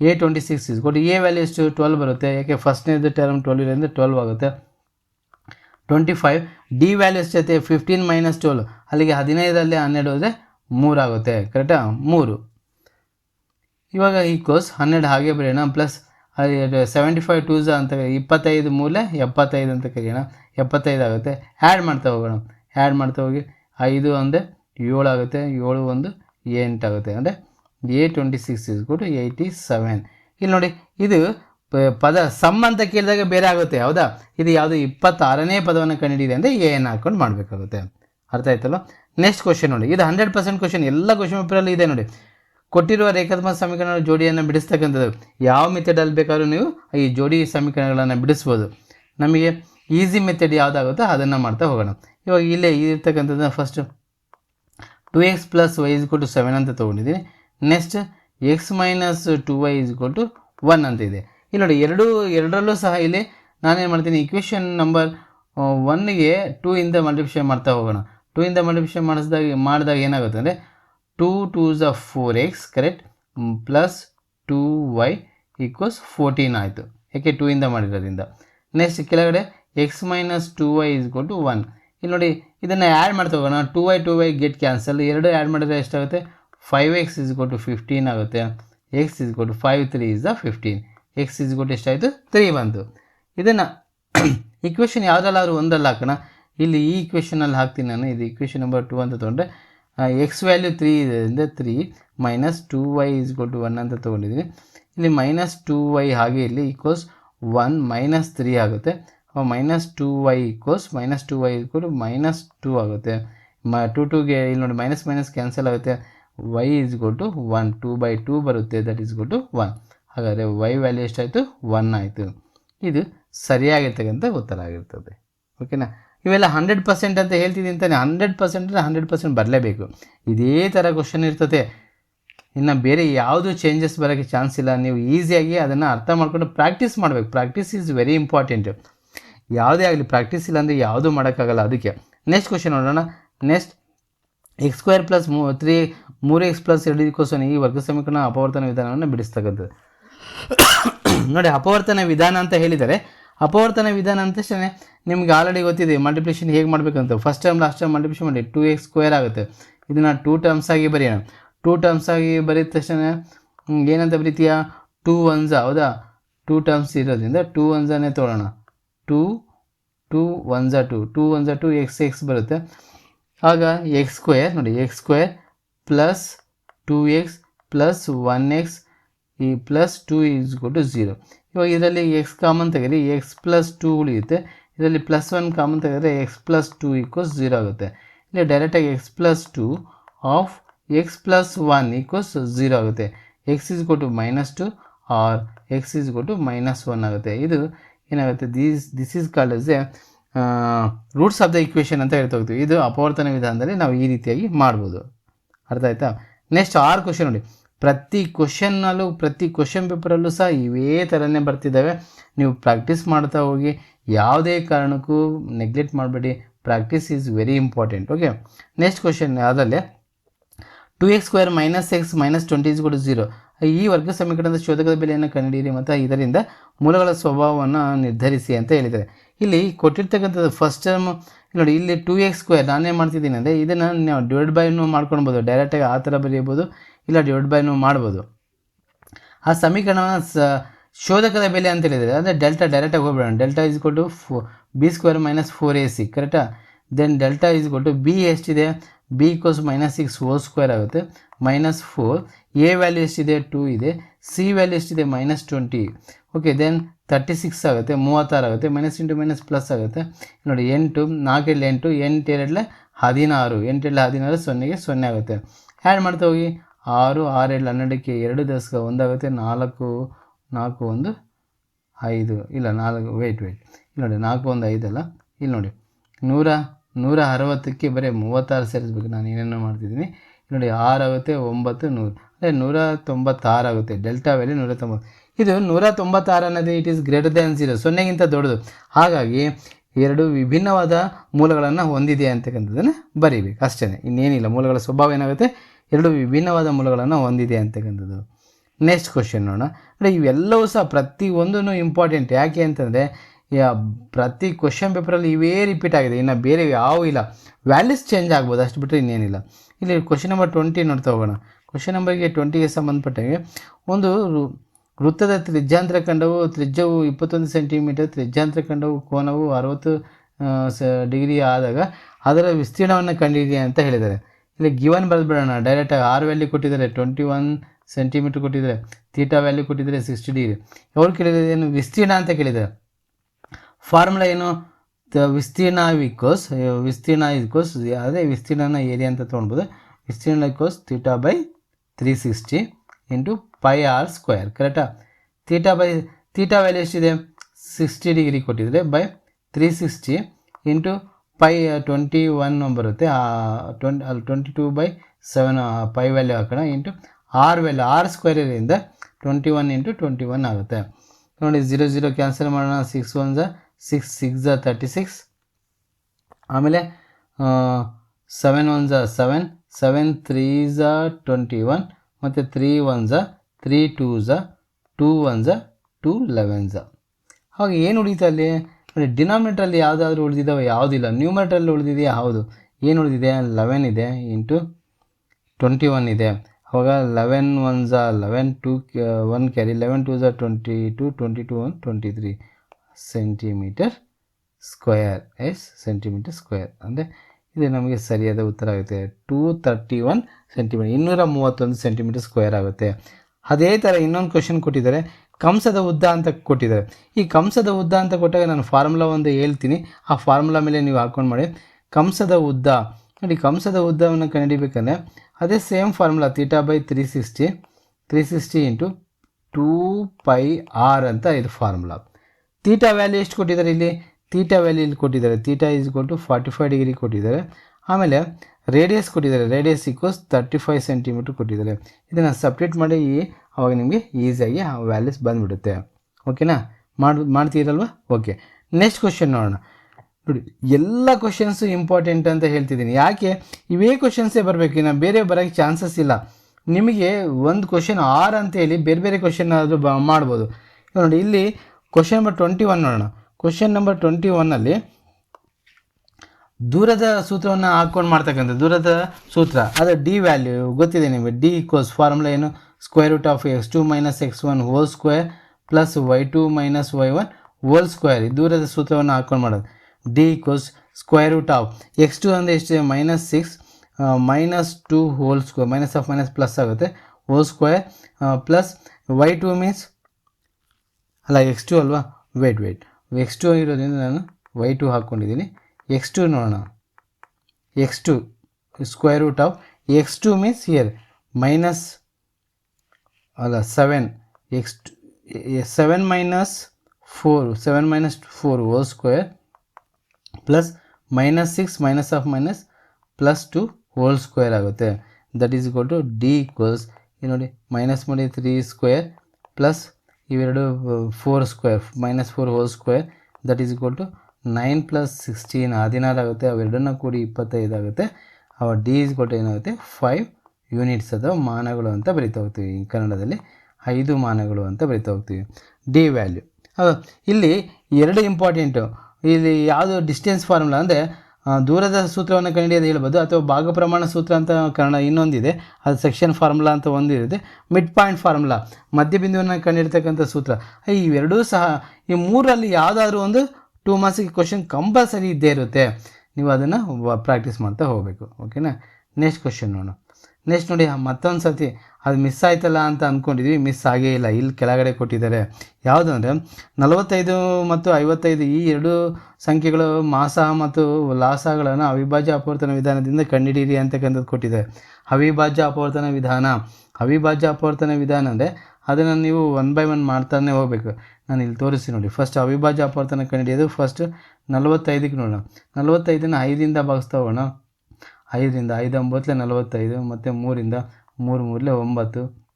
S1: ಎ ಟ್ವೆಂಟಿ ಸಿಕ್ಸ್ ಇಸ್ ಕೊಟ್ಟು ಎ ವ್ಯಾಲ್ಯೂ ಎಷ್ಟು ಟ್ವೆಲ್ ಬರುತ್ತೆ. ಯಾಕೆ ಫಸ್ಟ್ನೇದು ಟರ್ಮ್ ಟ್ವೆಲ್ ಇರೋದ್ರಿಂದ ಟ್ವೆಲ್ವ್ ಆಗುತ್ತೆ. ಟ್ವೆಂಟಿ ಫೈವ್ ಡಿ ವ್ಯಾಲ್ಯೂ ಜೊತೆ ಫಿಫ್ಟೀನ್ ಮೈನಸ್ ಟ್ವೆಲ್ ಅಲ್ಲಿಗೆ ಹದಿನೈದರಲ್ಲಿ ಹನ್ನೆರಡು ಹೋದರೆ ಮೂರಾಗುತ್ತೆ ಕರೆಕ್ಟಾ ಮೂರು. ಇವಾಗ ಈ ಕೋರ್ಸ್ ಹನ್ನೆರಡು ಹಾಗೆ ಬರೆಯೋಣ ಪ್ಲಸ್ ಸೆವೆಂಟಿ ಫೈವ್ ಟೂಸ ಅಂತ ಇಪ್ಪತ್ತೈದು ಮೂಲೆ ಎಪ್ಪತ್ತೈದು ಅಂತ ಕರೆಯೋಣ ಎಪ್ಪತ್ತೈದು ಆಗುತ್ತೆ. ಆ್ಯಡ್ ಮಾಡ್ತಾ ಹೋಗೋಣ. ಆ್ಯಡ್ ಮಾಡ್ತಾ ಹೋಗಿ ಐದು ಅಂದರೆ ಏಳು ಆಗುತ್ತೆ. ಏಳು ಒಂದು ಎಂಟಾಗುತ್ತೆ ಅಂದರೆ A twenty six is good eighty seven ಇಲ್ಲಿ ನೋಡಿ, ಇದು ಪದ ಸಮ್ ಅಂತ ಕೇಳಿದಾಗ ಬೇರೆ ಆಗುತ್ತೆ. ಹೌದಾ? ಇದು ಯಾವುದು ಇಪ್ಪತ್ತಾರನೇ ಪದವನ್ನು ಕಂಡುಹಿಡಿದೆ ಅಂದರೆ ಏನು ಹಾಕ್ಕೊಂಡು ಮಾಡಬೇಕಾಗುತ್ತೆ. ಅರ್ಥ ಆಯ್ತಲ್ಲ ನೆಕ್ಸ್ಟ್ ಕ್ವಶನ್ ನೋಡಿ. ಇದು ಹಂಡ್ರೆಡ್ ಪರ್ಸೆಂಟ್ ಕ್ವಶನ್ ಎಲ್ಲ ಕ್ವಶನ್ ಪೇಪರಲ್ಲಿ ಇದೆ ನೋಡಿ. ಕೊಟ್ಟಿರುವ ರೇಖಾತ್ಮಕ ಸಮೀಕರಣಗಳ ಜೋಡಿಯನ್ನು ಬಿಡಿಸ್ತಕ್ಕಂಥದ್ದು. ಯಾವ ಮೆಥಡಲ್ಲಿ ಬೇಕಾದರೂ ನೀವು ಈ ಜೋಡಿ ಸಮೀಕರಣಗಳನ್ನು ಬಿಡಿಸ್ಬೋದು. ನಮಗೆ ಈಸಿ ಮೆಥಡ್ ಯಾವುದಾಗುತ್ತೋ ಅದನ್ನು ಮಾಡ್ತಾ ಹೋಗೋಣ. ಇವಾಗ ಇಲ್ಲೇ ಇರ್ತಕ್ಕಂಥದ್ದು first two x plus y is ಕೊಟ್ಟು ಸೆವೆನ್ ಅಂತ ತೊಗೊಂಡಿದ್ದೀನಿ next x minus two y is to one ಅಂತ ಇದೆ. ಇಲ್ಲಿ ನೋಡಿ, ಎರಡು, ಎರಡರಲ್ಲೂ ಸಹ ಇಲ್ಲಿ ನಾನೇನು ಮಾಡ್ತೀನಿ ಇಕ್ವೇಷನ್ ನಂಬರ್ ಒನ್ಗೆ ಟೂ ಇಂದ ಮಲ್ಟಿಪ್ಲಿಕೇಶನ್ ಮಾಡ್ತಾ ಹೋಗೋಣ. ಟೂ ಇಂದ ಮಲ್ಟಿಪ್ಲಿಕೇಶನ್ ಮಾಡಿಸಿದಾಗ, ಮಾಡಿದಾಗ ಏನಾಗುತ್ತೆ ಅಂದರೆ two two ಝ four x correct plus two y equals fourteen ಆಯಿತು. ಯಾಕೆ ಟೂ ಇಂದ ಮಾಡಿರೋದ್ರಿಂದ? ನೆಕ್ಸ್ಟ್ ಕೆಳಗಡೆ x minus two y is to one ಇಲ್ಲಿ ನೋಡಿ, ಇದನ್ನು ಆ್ಯಡ್ ಮಾಡ್ತಾ ಹೋಗೋಣ. Two y two y get cancel ಎರಡು ಆ್ಯಡ್ ಮಾಡಿದ್ರೆ ಎಷ್ಟಾಗುತ್ತೆ? Five x is to fifteen ಆಗುತ್ತೆ. X is to five three is the fifteen x is to ಎಷ್ಟಾಯಿತು? ತ್ರೀ ಬಂತು. ಇದನ್ನು ಇಕ್ವೇಷನ್ ಯಾವುದಲ್ಲಾದ್ರೂ ಒಂದಲ್ಲಿ ಹಾಕೋಣ. ಇಲ್ಲಿ ಈ ಇಕ್ವೇಷನಲ್ಲಿ ಹಾಕ್ತೀನಿ ನಾನು. ಇದು ಇಕ್ವೇಷನ್ ನಂಬರ್ ಟು ಅಂತ ತೊಗೊಂಡ್ರೆ ಎಕ್ಸ್ ವ್ಯಾಲ್ಯೂ ತ್ರೀ ಇದೆ. ಅಂದರೆ three minus two y is to one ಅಂತ ತೊಗೊಂಡಿದ್ದೀನಿ ಇಲ್ಲಿ ಮೈನಸ್ ಟೂ ವೈ ಹಾಗೆ ಇಲ್ಲಿ ಈಕ್ವಲ್ಸ್ ಒನ್ ಮೈನಸ್ ತ್ರೀ ಆಗುತ್ತೆ. Minus two y equals minus two y equal minus two ಆಗುತ್ತೆ. ಮ ಟು ಟೂಗೆ ಇಲ್ಲಿ ನೋಡಿ ಮೈನಸ್ ಮೈನಸ್ ಕ್ಯಾನ್ಸಲ್ ಆಗುತ್ತೆ. Y is to one two by two ಬರುತ್ತೆ. ದಟ್ ಈಸ್ ಟು ಒನ್ ಹಾಗಾದರೆ ವೈ ವ್ಯಾಲ್ಯೂ ಎಷ್ಟಾಯಿತು? ಒನ್ ಆಯಿತು. ಇದು ಸರಿಯಾಗಿರ್ತಕ್ಕಂಥ ಉತ್ತರ ಆಗಿರ್ತದೆ. ಓಕೆನಾ ಇವೆಲ್ಲ ಹಂಡ್ರೆಡ್ ಪರ್ಸೆಂಟ್ ಅಂತ ಹೇಳ್ತಿದ್ದೀನಿ ಅಂತಾನೆ ಹಂಡ್ರೆಡ್ ಪರ್ಸೆಂಟ್ ಅಂದರೆ ಹಂಡ್ರೆಡ್ ಪರ್ಸೆಂಟ್ ಬರಲೇಬೇಕು. ಇದೇ ಥರ ಕ್ವಶನ್ ಇರ್ತದೆ. ಇನ್ನು ಬೇರೆ ಯಾವುದು ಚೇಂಜಸ್ ಬರೋಕ್ಕೆ ಚಾನ್ಸ್ ಇಲ್ಲ. ನೀವು ಈಸಿಯಾಗಿ ಅದನ್ನು ಅರ್ಥ ಮಾಡ್ಕೊಂಡು ಪ್ರಾಕ್ಟೀಸ್ ಮಾಡಬೇಕು. ಪ್ರಾಕ್ಟೀಸ್ ಈಸ್ ವೆರಿ ಇಂಪಾರ್ಟೆಂಟ್ ಯಾವುದೇ ಆಗಲಿ ಪ್ರಾಕ್ಟೀಸ್ ಇಲ್ಲ ಅಂದರೆ ಯಾವುದೂ ಮಾಡೋಕ್ಕಾಗಲ್ಲ ಅದಕ್ಕೆ. ನೆಕ್ಸ್ಟ್ ಕ್ವಶನ್ ನೋಡೋಣ. ನೆಕ್ಸ್ಟ್ ಎಕ್ಸ್ ಸ್ಕ್ವೇರ್ ಪ್ಲಸ್ ಮೂ ತ್ರೀ ಮೂರು ಎಕ್ಸ್ ಪ್ಲಸ್ ಎರಡು ಕ್ವಶನ್ ಈ ವರ್ಗ ಸಮೀಕರಣ ಅಪವರ್ತನ ವಿಧಾನವನ್ನು ಬಿಡಿಸ್ತಕ್ಕಂಥದ್ದು. ನೋಡಿ, ಅಪವರ್ತನ ವಿಧಾನ ಅಂತ ಹೇಳಿದರೆ, ಅಪವರ್ತನ ವಿಧಾನ ಅಂತ ತಕ್ಷಣ ನಿಮ್ಗೆ ಆಲ್ರೆಡಿ ಗೊತ್ತಿದೆ ಮಲ್ಟಿಪ್ಲಿಕೇಶನ್ ಹೇಗೆ ಮಾಡಬೇಕಂತ. First time last time multiplication ಮಾಡಿ ಟೂ ಎಕ್ಸ್ ಸ್ಕ್ವೇರ್ ಆಗುತ್ತೆ. ಇದನ್ನು ಟೂ ಟರ್ಮ್ಸ್ ಆಗಿ ಬರೆಯೋಣ. ಟೂ ಟರ್ಮ್ಸ್ ಆಗಿ ಬರೀದ ತಕ್ಷಣ ಏನಂತ ಬರೀತೀಯ? ಟೂ ಒನ್ಸ ಹೌದಾ? ಟೂ ಟರ್ಮ್ಸ್ ಇರೋದ್ರಿಂದ ಟೂ ಒನ್ಸನೇ ತೊಗೊಳ್ಳೋಣ two two ones two two ones two x x ಬರುತ್ತೆ. ಆಗ ಎಕ್ಸ್ ಸ್ಕ್ವೇರ್ ನೋಡಿ x square plus two x plus one x ಈ plus two is to zero ಇವಾಗ ಇದರಲ್ಲಿ ಎಕ್ಸ್ ಕಾಮನ್ ತೆಗೀರಿ ಎಕ್ಸ್ ಪ್ಲಸ್ ಟೂ ಉಳಿಯುತ್ತೆ. ಇದರಲ್ಲಿ ಪ್ಲಸ್ ಒನ್ ಕಾಮನ್ ತೆಗೆದ್ರೆ x plus two equals zero ಆಗುತ್ತೆ. ಇಲ್ಲಿ ಡೈರೆಕ್ಟಾಗಿ x plus two of x plus one equals zero ಆಗುತ್ತೆ. X is to minus two or x is to minus one ಆಗುತ್ತೆ. ಇದು ಏನಾಗುತ್ತೆ? These this is called as a roots of the equation ಅಂತ ಹೇಳ್ತಾ ಹೋಗ್ತೀವಿ. ಇದು ಅಪವರ್ತನ ವಿಧಾನದಲ್ಲಿ ನಾವು ಈ ರೀತಿಯಾಗಿ ಮಾಡ್ಬೋದು. ಅರ್ಥ ಆಯ್ತಾ? ನೆಕ್ಸ್ಟ್ ಆರು ಕ್ವಶನ್ ನೋಡಿ. ಪ್ರತಿ ಕ್ವಶನ್ನಲ್ಲೂ ಪ್ರತಿ ಕ್ವಶನ್ ಪೇಪರಲ್ಲೂ ಸಹ ಇವೇ ಥರನೇ ಬರ್ತಿದ್ದಾವೆ. ನೀವು ಪ್ರಾಕ್ಟೀಸ್ ಮಾಡ್ತಾ ಹೋಗಿ, ಯಾವುದೇ ಕಾರಣಕ್ಕೂ ನೆಗ್ಲೆಕ್ಟ್ ಮಾಡಬೇಡಿ. Practice is very important okay next question ಅದಲ್ಲೇ two x square minus x minus twenty is ಕೂಡ ಝೀರೋ ಈ ವರ್ಗ ಸಮೀಕರಣದ ಶೋಧಕದ ಬೆಲೆಯನ್ನು ಕಂಡುಹಿಡಿಯಿರಿ ಮತ್ತು ಇದರಿಂದ ಮೂಲಗಳ ಸ್ವಭಾವವನ್ನು ನಿರ್ಧರಿಸಿ ಅಂತ ಹೇಳಿದ್ದಾರೆ. ಇಲ್ಲಿ ಕೊಟ್ಟಿರ್ತಕ್ಕಂಥದ್ದು ಫಸ್ಟ್ ಟರ್ಮ್ ನೋಡಿ, ಇಲ್ಲಿ ಟು ಎಕ್ಸ್ ಸ್ಕ್ವೇರ್ ನಾನೇ ಮಾಡ್ತಿದ್ದೀನಿ ಅಂದರೆ ಇದನ್ನು ನಾವು ಡಿವೈಡ್ ಬೈನು ಮಾಡ್ಕೊಳ್ಬೋದು. ಡೈರೆಕ್ಟಾಗಿ ಆ ಥರ ಬರೆಯಬೋದು ಇಲ್ಲ ಡಿವೈಡ್ ಬೈನು ಮಾಡ್ಬೋದು. ಆ ಸಮೀಕರಣವನ್ನು ಸ, ಶೋಧಕದ ಬೆಲೆ ಅಂತ ಹೇಳಿದರೆ, ಅಂದರೆ ಡೆಲ್ಟಾ ಡೈರೆಕ್ಟಾಗಿ ಹೋಗ್ಬಿಡೋಣ. ಡೆಲ್ಟಾ ಇಸ್ ಕೊಟ್ಟು ಫೋ B square minus four A C ಕರೆಕ್ಟಾ ದೆನ್ ಡೆಲ್ಟಾ ಇಸ್ ಕೊಟ್ಟು ಬಿ ಎಷ್ಟಿದೆ? ಬಿ ಕೋಸ್ ಮೈನಸ್ ಸಿಕ್ಸ್ ಓ ಸ್ಕ್ವೇರ್ ಆಗುತ್ತೆ. ಮೈನಸ್ ಫೋರ್ ಎ ವ್ಯಾಲ್ಯೂ ಎಷ್ಟಿದೆ? ಟೂ ಇದೆ. ಸಿ ವ್ಯಾಲ್ಯೂ ಎಷ್ಟಿದೆ? Minus twenty okay then thirty six ಆಗುತ್ತೆ, ಮೂವತ್ತಾರು ಆಗುತ್ತೆ ಮೈನಸ್ ಇಂಟು ಮೈನಸ್ ಪ್ಲಸ್ ಆಗುತ್ತೆ. ನೋಡಿ, ಎಂಟು ನಾಲ್ಕೆರಡು ಎಂಟು ಎಂಟು ಎರಡಲೆ ಹದಿನಾರು ಎಂಟೆರಡು ಹದಿನಾರು ಸೊನ್ನೆಗೆ ಸೊನ್ನೆ ಆಗುತ್ತೆ. ಆ್ಯಡ್ ಮಾಡ್ತಾ ಹೋಗಿ. ಆರು ಆರು ಎರಡು ಹನ್ನೆರಡಕ್ಕೆ ಎರಡು ದಶಕ ಒಂದಾಗುತ್ತೆ ನಾಲ್ಕು ನಾಲ್ಕು ಒಂದು ಐದು. ಇಲ್ಲ, ನಾಲ್ಕು ವೆಯ್ಟ್ ವೆಯ್ಟ್ ಇಲ್ಲಿ ನೋಡಿ, ನಾಲ್ಕು ಒಂದು ಐದಲ್ಲ ಇಲ್ಲಿ ನೋಡಿ, ನೂರ ನೂರ ಅರವತ್ತಕ್ಕೆ ಬರೀ ಮೂವತ್ತಾರು ಸೇರಿಸ್ಬೇಕು. ನಾನು ಏನೇನೋ ಮಾಡ್ತಿದ್ದೀನಿ. ಇಲ್ಲಿ ನೋಡಿ, ಆರು ಆಗುತ್ತೆ, ಒಂಬತ್ತು, ನೂರು. ಅಂದರೆ ನೂರ ತೊಂಬತ್ತಾರು ಆಗುತ್ತೆ. ಡೆಲ್ಟಾ ವ್ಯಾಲ್ಯೂ ನೂರ ತೊಂಬತ್ತು. ಇದು ನೂರ ತೊಂಬತ್ತಾರು ಅನ್ನೋದು it is greater than zero ಸೊನ್ನೆಗಿಂತ ದೊಡ್ಡದು. ಹಾಗಾಗಿ ಎರಡು ವಿಭಿನ್ನವಾದ ಮೂಲಗಳನ್ನು ಹೊಂದಿದೆ ಅಂತಕ್ಕಂಥದ್ದನ್ನು ಬರೀಬೇಕು. ಅಷ್ಟೇ ಇನ್ನೇನಿಲ್ಲ. ಮೂಲಗಳ ಸ್ವಭಾವ ಏನಾಗುತ್ತೆ? ಎರಡು ವಿಭಿನ್ನವಾದ ಮೂಲಗಳನ್ನು ಹೊಂದಿದೆ ಅಂತಕ್ಕಂಥದ್ದು ನೆಕ್ಸ್ಟ್ ಕ್ವಶನ್ ನೋಡೋಣ. ಅಂದರೆ ಇವೆಲ್ಲವೂ ಸಹ ಪ್ರತಿಯೊಂದೂ ಇಂಪಾರ್ಟೆಂಟ್ ಯಾಕೆ ಅಂತಂದರೆ ಪ್ರತಿ ಕ್ವಶನ್ ಪೇಪರಲ್ಲಿ ಇವೇ ರಿಪೀಟ್ ಆಗಿದೆ. ಇನ್ನು ಬೇರೆ ಯಾವ ಇಲ್ಲ. ವ್ಯಾಲ್ಯೂಸ್ ಚೇಂಜ್ ಆಗ್ಬೋದು. ಅಷ್ಟು ಬಿಟ್ಟರೆ ಇನ್ನೇನಿಲ್ಲ. ಇಲ್ಲಿ ಕ್ವಶನ್ ನಂಬರ್ ಟ್ವೆಂಟಿ ನೋಡ್ತಾ ಹೋಗೋಣ. ಕ್ವಶನ್ ನಂಬರ್ಗೆ ಟ್ವೆಂಟಿಗೆ ಸಂಬಂಧಪಟ್ಟಂಗೆ ಒಂದು ವೃತ್ತದ ತ್ರಿಜ್ಯಾಂತರ ಖಂಡವು, ತ್ರಿಜ್ಯವು ಇಪ್ಪತ್ತೊಂದು ಸೆಂಟಿಮೀಟರ್ ತ್ರಿಜ್ಯಾಂತರ ಖಂಡವು ಕೋನವು ಅರವತ್ತು ಸ, ಡಿಗ್ರಿ ಆದಾಗ ಅದರ ವಿಸ್ತೀರ್ಣವನ್ನು ಕಂಡಿದೆ ಅಂತ ಹೇಳಿದ್ದಾರೆ. ಇಲ್ಲಿ ಗಿವನ್ ಬರೆದ್ಬಿಡೋಣ. ಡೈರೆಕ್ಟಾಗಿ ಆರ್ ವ್ಯಾಲ್ಯೂ ಕೊಟ್ಟಿದ್ದಾರೆ ಟ್ವೆಂಟಿ ಒನ್ ಸೆಂಟಿಮೀಟ್ರ್ ಕೊಟ್ಟಿದ್ದಾರೆ ತೀಟಾ ವ್ಯಾಲ್ಯೂ ಕೊಟ್ಟಿದ್ದಾರೆ ಸಿಕ್ಸ್ಟಿ ಡಿಗ್ರಿ ಅವ್ರು ಕೇಳಿದ್ರೆ ಏನು ವಿಸ್ತೀರ್ಣ ಅಂತ ಕೇಳಿದ್ದಾರೆ. ಫಾರ್ಮುಲಾ ಏನು? ವಿಸ್ತೀರ್ಣ ವಿಕೋಸ್ ವಿಸ್ತೀರ್ಣ ಇಕೋಸ್ ಅದೇ ವಿಸ್ತೀರ್ಣನ ಏರಿಯಾ ಅಂತ ತೊಗೊಳ್ಬೋದು ವಿಸ್ತೀರ್ಣ equals theta by three sixty into pi R square ಕರೆಕ್ಟಾ ತೀಟಾ ಬೈ ತೀಟಾ ವ್ಯಾಲ್ಯೂ ಎಷ್ಟಿದೆ? ಸಿಕ್ಸ್ಟಿ ಡಿಗ್ರಿ ಕೊಟ್ಟಿದ್ರೆ by three sixty into pi twenty one ಬರುತ್ತೆ. ಟ್ವೆಂಟಿ ಅಲ್ಲಿ twenty two by seven pi value ಹಾಕೋಣ. Into R value R square ಇದರಿಂದ twenty one into twenty one ಆಗುತ್ತೆ. ನೋಡಿ zero zero cancel ಮಾಡೋಣ. Six one ಝ six six ಝ thirty six ಆಮೇಲೆ ಸೆವೆನ್ ಒನ್ ಝ ಸೆವೆನ್ ಸೆವೆನ್ ತ್ರೀ ಝ ಟ್ವೆಂಟಿ ಒನ್ ಮತ್ತು ತ್ರೀ ಒನ್ ಝ ತ್ರೀ ಟೂ ಝ ಟೂ ಒನ್ ಝ ಟೂ ಲೆವೆನ್ ಝ ಹಾಗೆ ಏನು ಉಳಿತಾ ಅಲ್ಲಿ? ನೋಡಿ ಡಿನಾಮಿನೇಟ್ರಲ್ಲಿ ಯಾವುದಾದ್ರೂ ಉಳಿದಿದ್ದಾವೆ? ಯಾವುದಿಲ್ಲ. ನ್ಯೂಮರೇಟ್ರಲ್ಲಿ ಉಳಿದಿದೆಯಾ? ಹೌದು. ಏನು ಉಳಿದಿದೆ? ಲೆವೆನ್ ಇದೆ. ಇಂಟು ಟ್ವೆಂಟಿ ಒನ್ ಇದೆ. ಅವಾಗ eleven one ಝ eleven two one carry eleven two ಝ twenty two twenty two one twenty three centimetre square as centimetre square ಅಂದರೆ ಇದು ನಮಗೆ ಸರಿಯಾದ ಉತ್ತರ ಆಗುತ್ತೆ. ಟೂ ತರ್ಟಿ ಒನ್ ಸೆಂಟಿಮೀಟರ್ ಇನ್ನೂರ ಮೂವತ್ತೊಂದು ಸೆಂಟಿಮೀಟರ್ ಸ್ಕ್ವೇರ್ ಆಗುತ್ತೆ. ಅದೇ ಥರ ಇನ್ನೊಂದು ಕ್ವಶನ್ ಕೊಟ್ಟಿದ್ದಾರೆ. ಕಂಸದ ಉದ್ದ ಅಂತ ಕೊಟ್ಟಿದ್ದಾರೆ. ಈ ಕಂಸದ ಉದ್ದ ಅಂತ ಕೊಟ್ಟಾಗ ನಾನು ಫಾರ್ಮುಲಾ ಒಂದು ಹೇಳ್ತೀನಿ. ಆ ಫಾರ್ಮುಲಾ ಮೇಲೆ ನೀವು ಹಾಕೊಂಡು ಮಾಡಿ. ಕಂಸದ ಉದ್ದ. ನೋಡಿ, ಕಂಸದ ಉದ್ದವನ್ನು ಕಂಡುಹಿಡಿಬೇಕಂದ್ರೆ ಅದೇ same formula theta by three sixty three sixty into two pi R ಅಂತ ಇದು ಫಾರ್ಮುಲಾ ತೀಟಾ ವ್ಯಾಲ್ಯೂ ಎಷ್ಟು ಕೊಟ್ಟಿದ್ದಾರೆ ಇಲ್ಲಿ? ತೀಟಾ ವ್ಯಾಲ್ಯೂ ಇಲ್ಲಿ ಕೊಟ್ಟಿದ್ದಾರೆ. Theta is to forty five degree ಕೊಟ್ಟಿದ್ದಾರೆ. ಆಮೇಲೆ ರೇಡಿಯಸ್ ಕೊಟ್ಟಿದ್ದಾರೆ. Radius equals thirty five centimetre ಕೊಟ್ಟಿದ್ದಾರೆ. ಇದನ್ನು ಸಪ್ರೇಟ್ ಮಾಡಿ ಅವಾಗ ನಿಮಗೆ ಈಸಿಯಾಗಿ ಆ ವ್ಯಾಲ್ಯೂಸ್ ಬಂದುಬಿಡುತ್ತೆ. ಓಕೆನಾ ಮಾಡಿ ಮಾಡ್ತೀರಲ್ವ ಓಕೆ ನೆಕ್ಸ್ಟ್ ಕ್ವಶನ್ ನೋಡೋಣ. ನೋಡಿ, ಎಲ್ಲ ಕ್ವಶನ್ಸು ಇಂಪಾರ್ಟೆಂಟ್ ಅಂತ ಹೇಳ್ತಿದ್ದೀನಿ. ಯಾಕೆ? ಇವೇ ಕ್ವಶನ್ಸೇ ಬರಬೇಕು. ಇನ್ನು ಬೇರೆ ಬರೋಕ್ಕೆ ಚಾನ್ಸಸ್ ಇಲ್ಲ. ನಿಮಗೆ ಒಂದು ಕ್ವಶನ್ ಆರ್ ಅಂತ ಹೇಳಿ ಬೇರೆ ಬೇರೆ ಕ್ವಶನ್ ಆದರೂ ಬ, ಮಾಡ್ಬೋದು. ನೋಡಿ, ಇಲ್ಲಿ ಕ್ವಶನ್ ನಂಬರ್ ಟ್ವೆಂಟಿ ಒನ್ ನೋಡೋಣ. ಕ್ವಶನ್ ನಂಬರ್ ಟ್ವೆಂಟಿ ಒನ್ನಲ್ಲಿ ದೂರದ ಸೂತ್ರವನ್ನು ಹಾಕ್ಕೊಂಡು ಮಾಡ್ತಕ್ಕಂಥ, ದೂರದ ಸೂತ್ರ, ಅದು ಡಿ ವ್ಯಾಲ್ಯೂ ಗೊತ್ತಿದೆ ನಿಮಗೆ? ಡಿ ಕೋಸ್ ಫಾರ್ಮುಲಾ ಏನು? Square root of x two minus x one whole square plus y two minus y one whole square ದೂರದ ಸೂತ್ರವನ್ನು ಹಾಕ್ಕೊಂಡು ಮಾಡೋದು. D coach square root of x two ಅಂದರೆ ಎಷ್ಟಿದೆ minus six minus two whole square minus of minus plus ಆಗುತ್ತೆ. Whole square plus y two means ಅಲ್ಲ X two ಅಲ್ವಾ? Wait wait X two ಇರೋದ್ರಿಂದ ನಾನು ವೈ ಟು ಹಾಕ್ಕೊಂಡಿದ್ದೀನಿ x two ನೋಡೋಣ. X two square root of x two means here minus ಅಲ್ಲ, seven. X seven minus four, seven minus four whole square plus minus six, minus of minus plus two whole square ಆಗುತ್ತೆ. That is equal to D equals ಈ ನೋಡಿ, minus ಮಾಡಿ three square plus ಇವೆರಡು four square minus four whole square that is equal to nine plus sixteen ಹದಿನಾರು ಆಗುತ್ತೆ ಅವೆರಡನ್ನ ಕೂಡಿ ಇಪ್ಪತ್ತೈದು ಆಗುತ್ತೆ ಅವ ಡಿ ಈಸ್ ಕೊಟ್ಟು ಏನಾಗುತ್ತೆ? ಫೈವ್ ಯೂನಿಟ್ಸ್ ಅಥವಾ ಮಾನಗಳು ಅಂತ ಬರಿತಾ ಹೋಗ್ತೀವಿ ಕನ್ನಡದಲ್ಲಿ. ಐದು ಮಾನಗಳು ಅಂತ ಬರಿತಾ ಹೋಗ್ತೀವಿ. ಡಿ ವ್ಯಾಲ್ಯೂ ಇಲ್ಲಿ ಎರಡು ಇಂಪಾರ್ಟೆಂಟು ಇಲ್ಲಿ ಯಾವುದು ಡಿಸ್ಟೆನ್ಸ್ ಫಾರ್ಮುಲಾ ಅಂದರೆ ದೂರದ ಸೂತ್ರವನ್ನು ಕಂಡಿಯೋದು ಹೇಳ್ಬೋದು ಅಥವಾ ಭಾಗ ಪ್ರಮಾಣ ಸೂತ್ರ ಅಂತ ಕನ್ನಡ ಇನ್ನೊಂದಿದೆ. ಅದು ಸೆಕ್ಷನ್ ಫಾರ್ಮುಲಾ ಅಂತ ಒಂದಿರುತ್ತೆ. ಮಿಡ್ ಪಾಯಿಂಟ್ ಫಾರ್ಮುಲಾ ಮಧ್ಯಬಿಂದುವನ್ನು ಕಂಡುಹಿಡ್ತಕ್ಕಂಥ ಸೂತ್ರ. ಇವೆರಡೂ ಸಹ, ಈ ಮೂರಲ್ಲಿ ಯಾವುದಾದ್ರೂ ಒಂದು ಟೂ ಮಾರ್ಕ್ಸಿಗೆ ಕ್ವಶನ್ ಕಂಪಲ್ಸರಿ ಇದ್ದೇ ಇರುತ್ತೆ. ನೀವು ಅದನ್ನು ಪ್ರಾಕ್ಟೀಸ್ ಮಾಡ್ತಾ ಹೋಗಬೇಕು. ಓಕೆನಾ ನೆಕ್ಸ್ಟ್ ಕ್ವಶನ್ ನೋಡು. ನೆಕ್ಸ್ಟ್ ನೋಡಿ, ಮತ್ತೊಂದು ಸರ್ತಿ, ಅದು ಮಿಸ್ ಆಯ್ತಲ್ಲ ಅಂತ ಅಂದ್ಕೊಂಡಿದ್ವಿ ಮಿಸ್ ಆಗೇ ಇಲ್ಲ, ಇಲ್ಲಿ ಕೆಳಗಡೆ ಕೊಟ್ಟಿದ್ದಾರೆ. ಯಾವುದು ಅಂದರೆ, ನಲವತ್ತೈದು ಮತ್ತು ಐವತ್ತೈದು ಈ ಎರಡು ಸಂಖ್ಯೆಗಳು ಮಾಸ ಮತ್ತು ಲಾಸಗಳನ್ನು ಅವಿಭಾಜ್ಯ ಅಪವರ್ತನ ವಿಧಾನದಿಂದ ಕಂಡುಹಿಡಿಯಿರಿ ಅಂತಕ್ಕಂಥದ್ದು ಕೊಟ್ಟಿದ್ದಾರೆ ಅವಿಭಾಜ್ಯ ಅಪವರ್ತನ ವಿಧಾನ. ಅವಿಭಾಜ್ಯ ಅಪವರ್ತನ ವಿಧಾನ ಅಂದರೆ, ಅದನ್ನು ನೀವು ಒನ್ ಬೈ ಒನ್ ಮಾಡ್ತಾನೆ ಹೋಗಬೇಕು. ನಾನು ಇಲ್ಲಿ ತೋರಿಸಿ ನೋಡಿ. ಫಸ್ಟ್ ಅವಿಭಾಜ್ಯ ಅಪವರ್ತನ ಕಂಡುಹಿಡಿಯೋದು ಫಸ್ಟ್ ನಲವತ್ತೈದಕ್ಕೆ ನೋಡೋಣ. ನಲವತ್ತೈದನ್ನು ಐದಿಂದ ಭಾಗಿಸ್ತಾ ಹೋಗೋಣ. ಐದರಿಂದ ಐದು, ಒಂಬತ್ತಲೆ ನಲವತ್ತೈದು, ಮತ್ತು ಮೂರಿಂದ ಮೂರು, ಮೂರಲೆ ಒಂಬತ್ತು.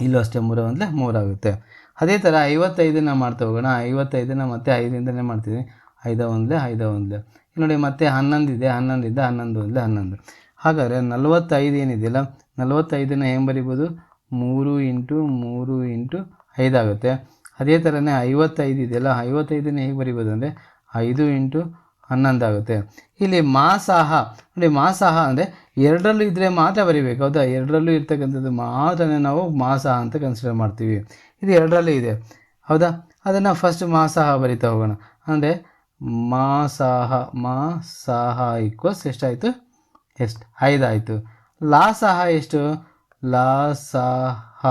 S1: ಇಲ್ಲೂ ಅಷ್ಟೇ ಮೂರು ಒಂದಲೆ ಮೂರಾಗುತ್ತೆ ಅದೇ ಥರ ಐವತ್ತೈದನ್ನು ಮಾಡ್ತಾ ಹೋಗೋಣ. ಐವತ್ತೈದನ್ನು ಮತ್ತೆ ಐದರಿಂದನೇ ಮಾಡ್ತೀವಿ ಐದ ಒಂದಲೆ, ಐದ ಒಂದಲೇ. ನೋಡಿ ಮತ್ತೆ ಹನ್ನೊಂದು ಇದೆ. ಹನ್ನೊಂದಿಂದ ಹನ್ನೊಂದು ಒಂದಲೇ ಹನ್ನೊಂದು. ಹಾಗಾದರೆ ನಲವತ್ತೈದು ಏನಿದೆಯಲ್ಲ? ನಲವತ್ತೈದನ್ನು ಹೆಂಗೆ ಬರಿಬೋದು? ಮೂರು ಇಂಟು ಮೂರು ಇಂಟು ಐದಾಗುತ್ತೆ ಅದೇ ಥರನೇ ಐವತ್ತೈದು ಇದೆಯಲ್ಲ ಐವತ್ತೈದನ್ನ ಹೇಗೆ ಬರಿಬೋದು ಅಂದರೆ ಐದು ಇಂಟು ಹನ್ನೊಂದು ಆಗುತ್ತೆ. ಇಲ್ಲಿ ಮಾಸಾಹ, ನೋಡಿ ಮಾಸಾಹ ಅಂದರೆ ಎರಡರಲ್ಲೂ ಇದ್ದರೆ ಮಾತ್ರ ಬರಿಬೇಕು. ಹೌದಾ? ಎರಡರಲ್ಲೂ ಇರ್ತಕ್ಕಂಥದ್ದು ಮಾತ್ರ ನಾವು ಮಾಸಾಹ ಅಂತ ಕನ್ಸಿಡರ್ ಮಾಡ್ತೀವಿ. ಇದು ಎರಡರಲ್ಲೂ ಇದೆ. ಹೌದಾ? ಅದನ್ನು ಫಸ್ಟ್ ಮಾಸಾಹ ಬರಿತಾ ಹೋಗೋಣ. ಅಂದರೆ ಮಾಸಾಹ ಮಾಸಾಹ ಈಕ್ವಲ್ಸ್ ಎಷ್ಟಾಯಿತು ಎಷ್ಟು? ಐದಾಯಿತು ಲಾಸಾಹ ಎಷ್ಟು? ಲಾಸಾಹ.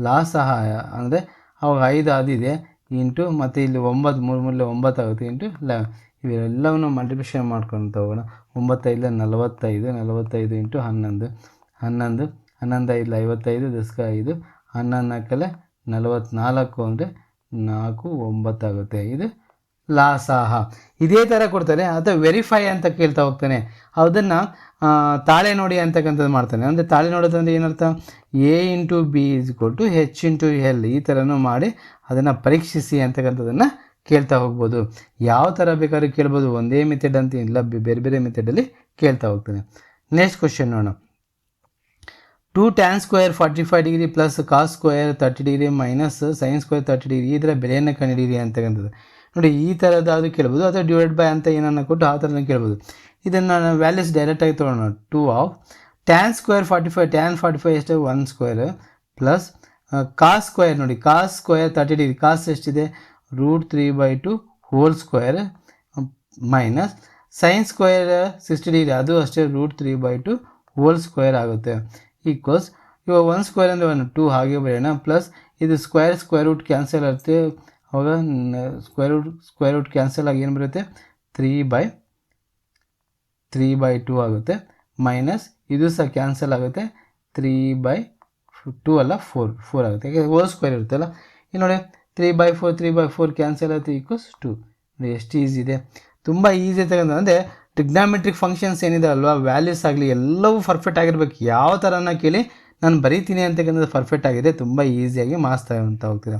S1: ಲಾಸಾಹ ಅಂದರೆ ಅವಾಗ ಐದು ಆದಿದೆ ಇಂಟು ಮತ್ತು ಇಲ್ಲಿ ಒಂಬತ್ತು, ಮೂರು ಮೂರಲೆ ಒಂಬತ್ತು ಆಗುತ್ತೆ ಇಂಟು ಲೆವೆನ್ ಇವೆಲ್ಲವನ್ನು ಮಲ್ಟಿಪ್ಲಿಕೇಶನ್ ಮಾಡ್ಕೊಂಡು ಹೋಗೋಣ ಒಂಬತ್ತೈದು, ನಲವತ್ತೈದು ನಲವತ್ತೈದು ಇಂಟು ಹನ್ನೊಂದು. ಹನ್ನೊಂದು ಹನ್ನೊಂದು ಐದು ಐವತ್ತೈದು ದಸ್ಕ ಐದು. ಹನ್ನೊಂದು ನಾಲ್ಕಲೆ ನಲವತ್ತ್ನಾಲ್ಕು ಅಂದರೆ ನಾಲ್ಕು ಒಂಬತ್ತಾಗುತ್ತೆ ಇದು ಲಾಸಾಹ ಇದೇ ಥರ ಕೊಡ್ತಾರೆ ಅಥವಾ ವೆರಿಫೈ ಅಂತ ಕೇಳ್ತಾ ಹೋಗ್ತಾನೆ. ಅದನ್ನು ತಾಳೆ ನೋಡಿ ಅಂತಕ್ಕಂಥದ್ದು ಮಾಡ್ತಾನೆ. ಅಂದರೆ ತಾಳೆ ನೋಡೋದಂದ್ರೆ ಏನರ್ಥ? ಎ ಇಂಟು ಬಿ ಇಸ್ ಕೊಟ್ಟು ಹೆಚ್ ಇಂಟು ಎಲ್ ಈ ಥರನೂ ಮಾಡಿ ಅದನ್ನು ಪರೀಕ್ಷಿಸಿ ಅಂತಕ್ಕಂಥದ್ದನ್ನು ಕೇಳ್ತಾ ಹೋಗ್ಬೋದು. ಯಾವ ಥರ ಬೇಕಾದ್ರೂ ಕೇಳ್ಬೋದು, ಒಂದೇ ಮೆಥಡ್ ಅಂತ ಇಲ್ಲ ಬೇರೆ ಬೇರೆ ಮೆಥಡಲ್ಲಿ ಕೇಳ್ತಾ ಹೋಗ್ತಾನೆ. ನೆಕ್ಸ್ಟ್ ಕ್ವಶನ್ ನೋಡೋಣ. Two tan square forty five degree plus cos square thirty degree minus sine square thirty degree ಇದರ ಬೆಲೆಯನ್ನು ಕಂಡುಹಿಡಿಯಿರಿ ಅಂತಕ್ಕಂಥದ್ದು. ನೋಡಿ, ಈ ಥರದ್ದಾದರೂ ಕೇಳ್ಬೋದು, ಅಥವಾ ಡಿವೈಡ್ ಬೈ ಅಂತ ಏನನ್ನ ಕೊಟ್ಟು ಆ ಥರನೇ ಕೇಳ್ಬೋದು. ಇದನ್ನು ನಾನು ವ್ಯಾಲ್ಯೂಸ್ ಡೈರೆಕ್ಟಾಗಿ ತೊಗೊಳ್ಳೋಣ two of tan square forty five tan forty five ಎಷ್ಟು one square plus cos square ನೋಡಿ cos square thirty degree cos ಎಷ್ಟಿದೆ? Root three by two whole square minus sine square sixty degree ಅದು ಅಷ್ಟೇ root three by two whole square ಆಗುತ್ತೆ. Equals ಇವಾಗ one square ಅಂದರೆ ಒಂದು two ಹಾಗೆ ಬರೆಯೋಣ. ಪ್ಲಸ್ ಇದು ಸ್ಕ್ವೇರ್ ಸ್ಕ್ವೇರ್ ರೂಟ್ ಕ್ಯಾನ್ಸಲ್ ಆಗುತ್ತೆ. ಅವಾಗ square root square root cancel ಆಗಿ ಏನು ಬರುತ್ತೆ? Three by three by two ಆಗುತ್ತೆ. ಮೈನಸ್ ಇದು ಸಹ ಕ್ಯಾನ್ಸಲ್ ಆಗುತ್ತೆ. ತ್ರೀ ಬೈ ಟೂ ಅಲ್ಲ ಫೋರ್ ಫೋರ್ ಆಗುತ್ತೆ. ಯಾಕೆ ಹೋಲ್ ಸ್ಕ್ವೇರ್ ಇರುತ್ತಲ್ಲ ಇಲ್ಲಿ ನೋಡಿ three by four three by four cancel ಆಗುತ್ತೆ ಈಕ್ವಲ್ಸ್ ಟು ಎಷ್ಟು ಈಸಿ ಇದೆ. ತುಂಬ ಈಸಿ ತಗೊಂಡು ಅಂದರೆ ಟ್ರಿಗ್ನಾಮೆಟ್ರಿಕ್ ಫಂಕ್ಷನ್ಸ್ ಏನಿದೆ ಅಲ್ವಾ? ವ್ಯಾಲ್ಯೂಸ್ ಆಗಲಿ ಎಲ್ಲವೂ ಪರ್ಫೆಕ್ಟ್ ಆಗಿರ್ಬೇಕು. ಯಾವ ಥರನ ಕೇಳಿ ನಾನು ಬರೀತೀನಿ ಅಂತಕ್ಕಂಥದ್ದು ಪರ್ಫೆಕ್ಟ್ ಆಗಿದೆ. ತುಂಬ ಈಸಿಯಾಗಿ ಮಾಸ್ತಾ ಅಂತ ಹೋಗ್ತೀರಾ.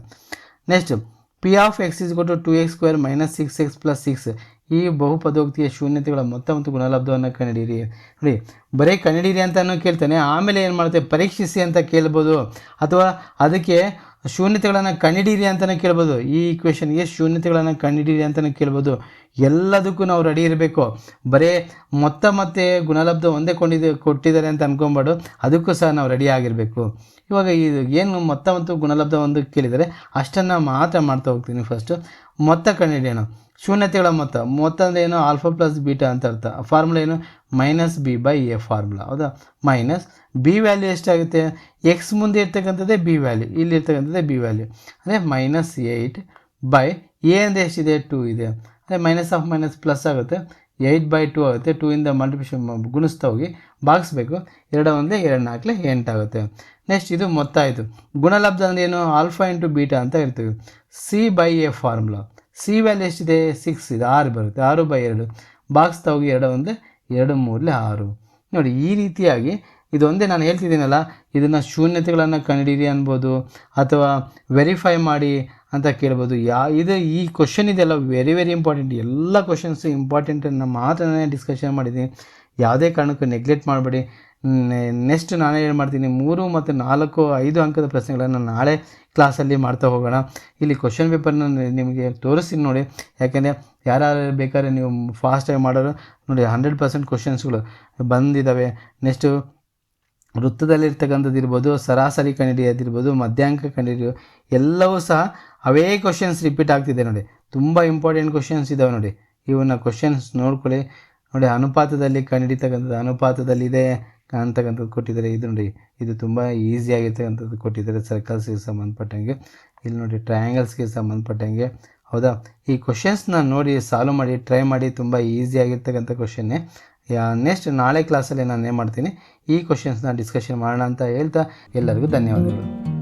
S1: Next P of x is ಕೊಟ್ಟು two x square minus six x plus six ಈ ಬಹುಪದೋಕ್ತಿಯ ಶೂನ್ಯತೆಗಳ ಮೊತ್ತ ಮತ್ತು ಗುಣಲಬ್ಧವನ್ನು ಕಂಡುಹಿಡಿಯಿರಿ. ನೋಡಿ, ಬರೀ ಕಂಡುಹಿಡಿಯಿರಿ ಅಂತಲೂ ಕೇಳ್ತಾನೆ. ಆಮೇಲೆ ಏನು ಮಾಡುತ್ತೆ? ಪರೀಕ್ಷಿಸಿ ಅಂತ ಕೇಳ್ಬೋದು. ಅಥವಾ ಅದಕ್ಕೆ ಶೂನ್ಯತೆಗಳನ್ನು ಕಂಡಿಡೀರಿ ಅಂತಲೇ ಕೇಳ್ಬೋದು. ಈ ಇಕ್ವೇಷನ್ಗೆ ಶೂನ್ಯತೆಗಳನ್ನು ಕಂಡಿಡೀರಿ ಅಂತಲೇ ಕೇಳ್ಬೋದು. ಎಲ್ಲದಕ್ಕೂ ನಾವು ರೆಡಿ ಇರಬೇಕು. ಬರೀ ಮೊತ್ತ ಮತ್ತೆ ಗುಣಲಬ್ಧ ಒಂದೇ ಕೊಂಡಿದ್ದು ಕೊಟ್ಟಿದ್ದಾರೆ ಅಂತ ಅಂದ್ಕೊಂಬಾಡು ಅದಕ್ಕೂ ಸಹ ನಾವು ರೆಡಿ ಆಗಿರಬೇಕು. ಇವಾಗ ಇದು ಏನು ಮೊತ್ತ ಮತ್ತು ಗುಣಲಬ್ಧ ಒಂದು ಕೇಳಿದರೆ ಅಷ್ಟನ್ನು ಮಾತ್ರ ಮಾಡ್ತಾ ಹೋಗ್ತೀನಿ ಫಸ್ಟು ಮೊತ್ತ ಕಂಡಿಡಿಯೋಣ ಶೂನ್ಯತೆಗಳ ಮೊತ್ತ. ಮೊತ್ತ ಅಂದರೆ ಏನು? ಆಲ್ಫಾ ಪ್ಲಸ್ ಬೀಟಾ ಅಂತ ಅರ್ಥ. ಫಾರ್ಮುಲಾ ಏನು? Minus b by a formula. ಹೌದಾ? ಮೈನಸ್ ಬಿ ವ್ಯಾಲ್ಯೂ ಎಷ್ಟಾಗುತ್ತೆ? ಎಕ್ಸ್ ಮುಂದೆ ಇರ್ತಕ್ಕಂಥದ್ದೇ ಬಿ ವ್ಯಾಲ್ಯೂ, ಇಲ್ಲಿ ಇರ್ತಕ್ಕಂಥದ್ದೇ ಬಿ ವ್ಯಾಲ್ಯೂ. ಅಂದರೆ ಮೈನಸ್ ಏಯ್ಟ್ ಬೈ ಎ ಅಂದರೆ ಎಷ್ಟಿದೆ? ಟೂ ಇದೆ. ಅಂದರೆ ಮೈನಸ್ ಆಫ್ ಮೈನಸ್ ಪ್ಲಸ್ ಆಗುತ್ತೆ. ಏಯ್ಟ್ ಬೈ ಟೂ ಆಗುತ್ತೆ. ಟೂ ಇಂದ ಮಲ್ಟಿಪ್ಲಿಕೇಶನ್ ಗುಣಿಸ್ತಾ ಹೋಗಿ ಭಾಗಿಸ್ಬೇಕು. ಎರಡು ಒಂದೇ ಎರಡು ನಾಲ್ಕಲೆ ಎಂಟಾಗುತ್ತೆ ನೆಕ್ಸ್ಟ್ ಇದು ಮೊತ್ತ ಆಯಿತು ಗುಣಲಬ್ಧ ಅಂದರೆ ಏನು? ಆಲ್ಫಾ ಇಂಟು ಬೀಟಾ ಅಂತ ಇರ್ತೀವಿ c by a formula. C value ಎಷ್ಟಿದೆ? ಸಿಕ್ಸ್ ಇದೆ. ಆರು ಬರುತ್ತೆ. ಆರು ಬೈ ಎರಡು. ಬಾಕ್ಸ್ ಹೋಗಿ ಎರಡು ಒಂದೇ ಎರಡು ಮೂರಲೆ ಆರು. ನೋಡಿ, ಈ ರೀತಿಯಾಗಿ ಇದೊಂದೇ ನಾನು ಹೇಳ್ತಿದ್ದೀನಲ್ಲ, ಇದನ್ನು ಶೂನ್ಯತೆಗಳನ್ನು ಕಂಡುಹಿಡಿಯಿರಿ ಅನ್ಬೋದು, ಅಥವಾ ವೆರಿಫೈ ಮಾಡಿ ಅಂತ ಕೇಳ್ಬೋದು. ಯಾ, ಇದು ಈ ಕ್ವಶನ್ ಇದೆಲ್ಲ ವೆರಿ ವೆರಿ ಇಂಪಾರ್ಟೆಂಟ್ ಎಲ್ಲ ಕ್ವಶನ್ಸು ಇಂಪಾರ್ಟೆಂಟನ್ನು ಮಾತ್ರ ನಾನು ಡಿಸ್ಕಷನ್ ಮಾಡಿದ್ದೀನಿ. ಯಾವುದೇ ಕಾರಣಕ್ಕೂ ನೆಗ್ಲೆಕ್ಟ್ ಮಾಡಬೇಡಿ. ನೆಕ್ಸ್ಟ್ ನಾನು ಏನು ಮಾಡ್ತೀನಿ, ಮೂರು ಮತ್ತು ನಾಲ್ಕು, ಐದು ಅಂಕದ ಪ್ರಶ್ನೆಗಳನ್ನು ನಾಳೆ ಕ್ಲಾಸಲ್ಲಿ ಮಾಡ್ತಾ ಹೋಗೋಣ. ಇಲ್ಲಿ ಕ್ವಶನ್ ಪೇಪರ್ನ ನಿಮಗೆ ತೋರಿಸ್ತೀನಿ ನೋಡಿ. ಯಾಕೆಂದರೆ ಯಾರು ಬೇಕಾದ್ರೆ ನೀವು ಫಾಸ್ಟಾಗಿ ಮಾಡೋರು, ನೋಡಿ ಹಂಡ್ರೆಡ್ ಪರ್ಸೆಂಟ್ ಕ್ವಶನ್ಸ್ಗಳು ಬಂದಿದ್ದಾವೆ ನೆಕ್ಸ್ಟು ವೃತ್ತದಲ್ಲಿರ್ತಕ್ಕಂಥದ್ದು ಇರ್ಬೋದು, ಸರಾಸರಿ ಕಂಡಿಡಿಯೋದಿರ್ಬೋದು ಮಧ್ಯಾಂಕ ಕಂಡುಹಿಡಿಯೋ ಎಲ್ಲವೂ ಸಹ ಅವೇ ಕ್ವಶನ್ಸ್ ರಿಪೀಟ್ ಆಗ್ತಿದೆ ನೋಡಿ. ತುಂಬ ಇಂಪಾರ್ಟೆಂಟ್ ಕ್ವಶನ್ಸ್ ಇದ್ದಾವೆ ನೋಡಿ. ಇವನ್ನ ಕ್ವಶನ್ಸ್ ನೋಡ್ಕೊಳ್ಳಿ. ನೋಡಿ ಅನುಪಾತದಲ್ಲಿ ಕಂಡಿಡಿತಕ್ಕಂಥದ್ದು ಅನುಪಾತದಲ್ಲಿದೆ. ಅಂತಕ್ಕಂಥದ್ದು ಕೊಟ್ಟಿದ್ದಾರೆ ಇದು ನೋಡಿ, ಇದು ತುಂಬ ಈಸಿ ಆಗಿರ್ತಕ್ಕಂಥದ್ದು ಕೊಟ್ಟಿದ್ದಾರೆ ಸರ್ಕಲ್ಸ್ಗೆ ಸಂಬಂಧಪಟ್ಟಂಗೆ, ಇಲ್ಲಿ ನೋಡಿ ಟ್ರಯಾಂಗಲ್ಸ್ಗೆ ಸಂಬಂಧಪಟ್ಟಂಗೆ. ಹೌದಾ? ಈ ಕ್ವಶನ್ಸ್ನ ನೋಡಿ ಸಾಲ್ವ್ ಮಾಡಿ ಟ್ರೈ ಮಾಡಿ ತುಂಬ ಈಸಿ ಆಗಿರ್ತಕ್ಕಂಥ ಕ್ವಶನ್ನೇ ನೆಕ್ಸ್ಟ್ ನಾಳೆ ಕ್ಲಾಸಲ್ಲಿ ನಾನು ಏನು ಮಾಡ್ತೀನಿ? ಈ ಕ್ವಶನ್ಸ್ನ ಡಿಸ್ಕಷನ್ ಮಾಡೋಣ ಅಂತ ಹೇಳ್ತಾ ಎಲ್ಲರಿಗೂ ಧನ್ಯವಾದಗಳು.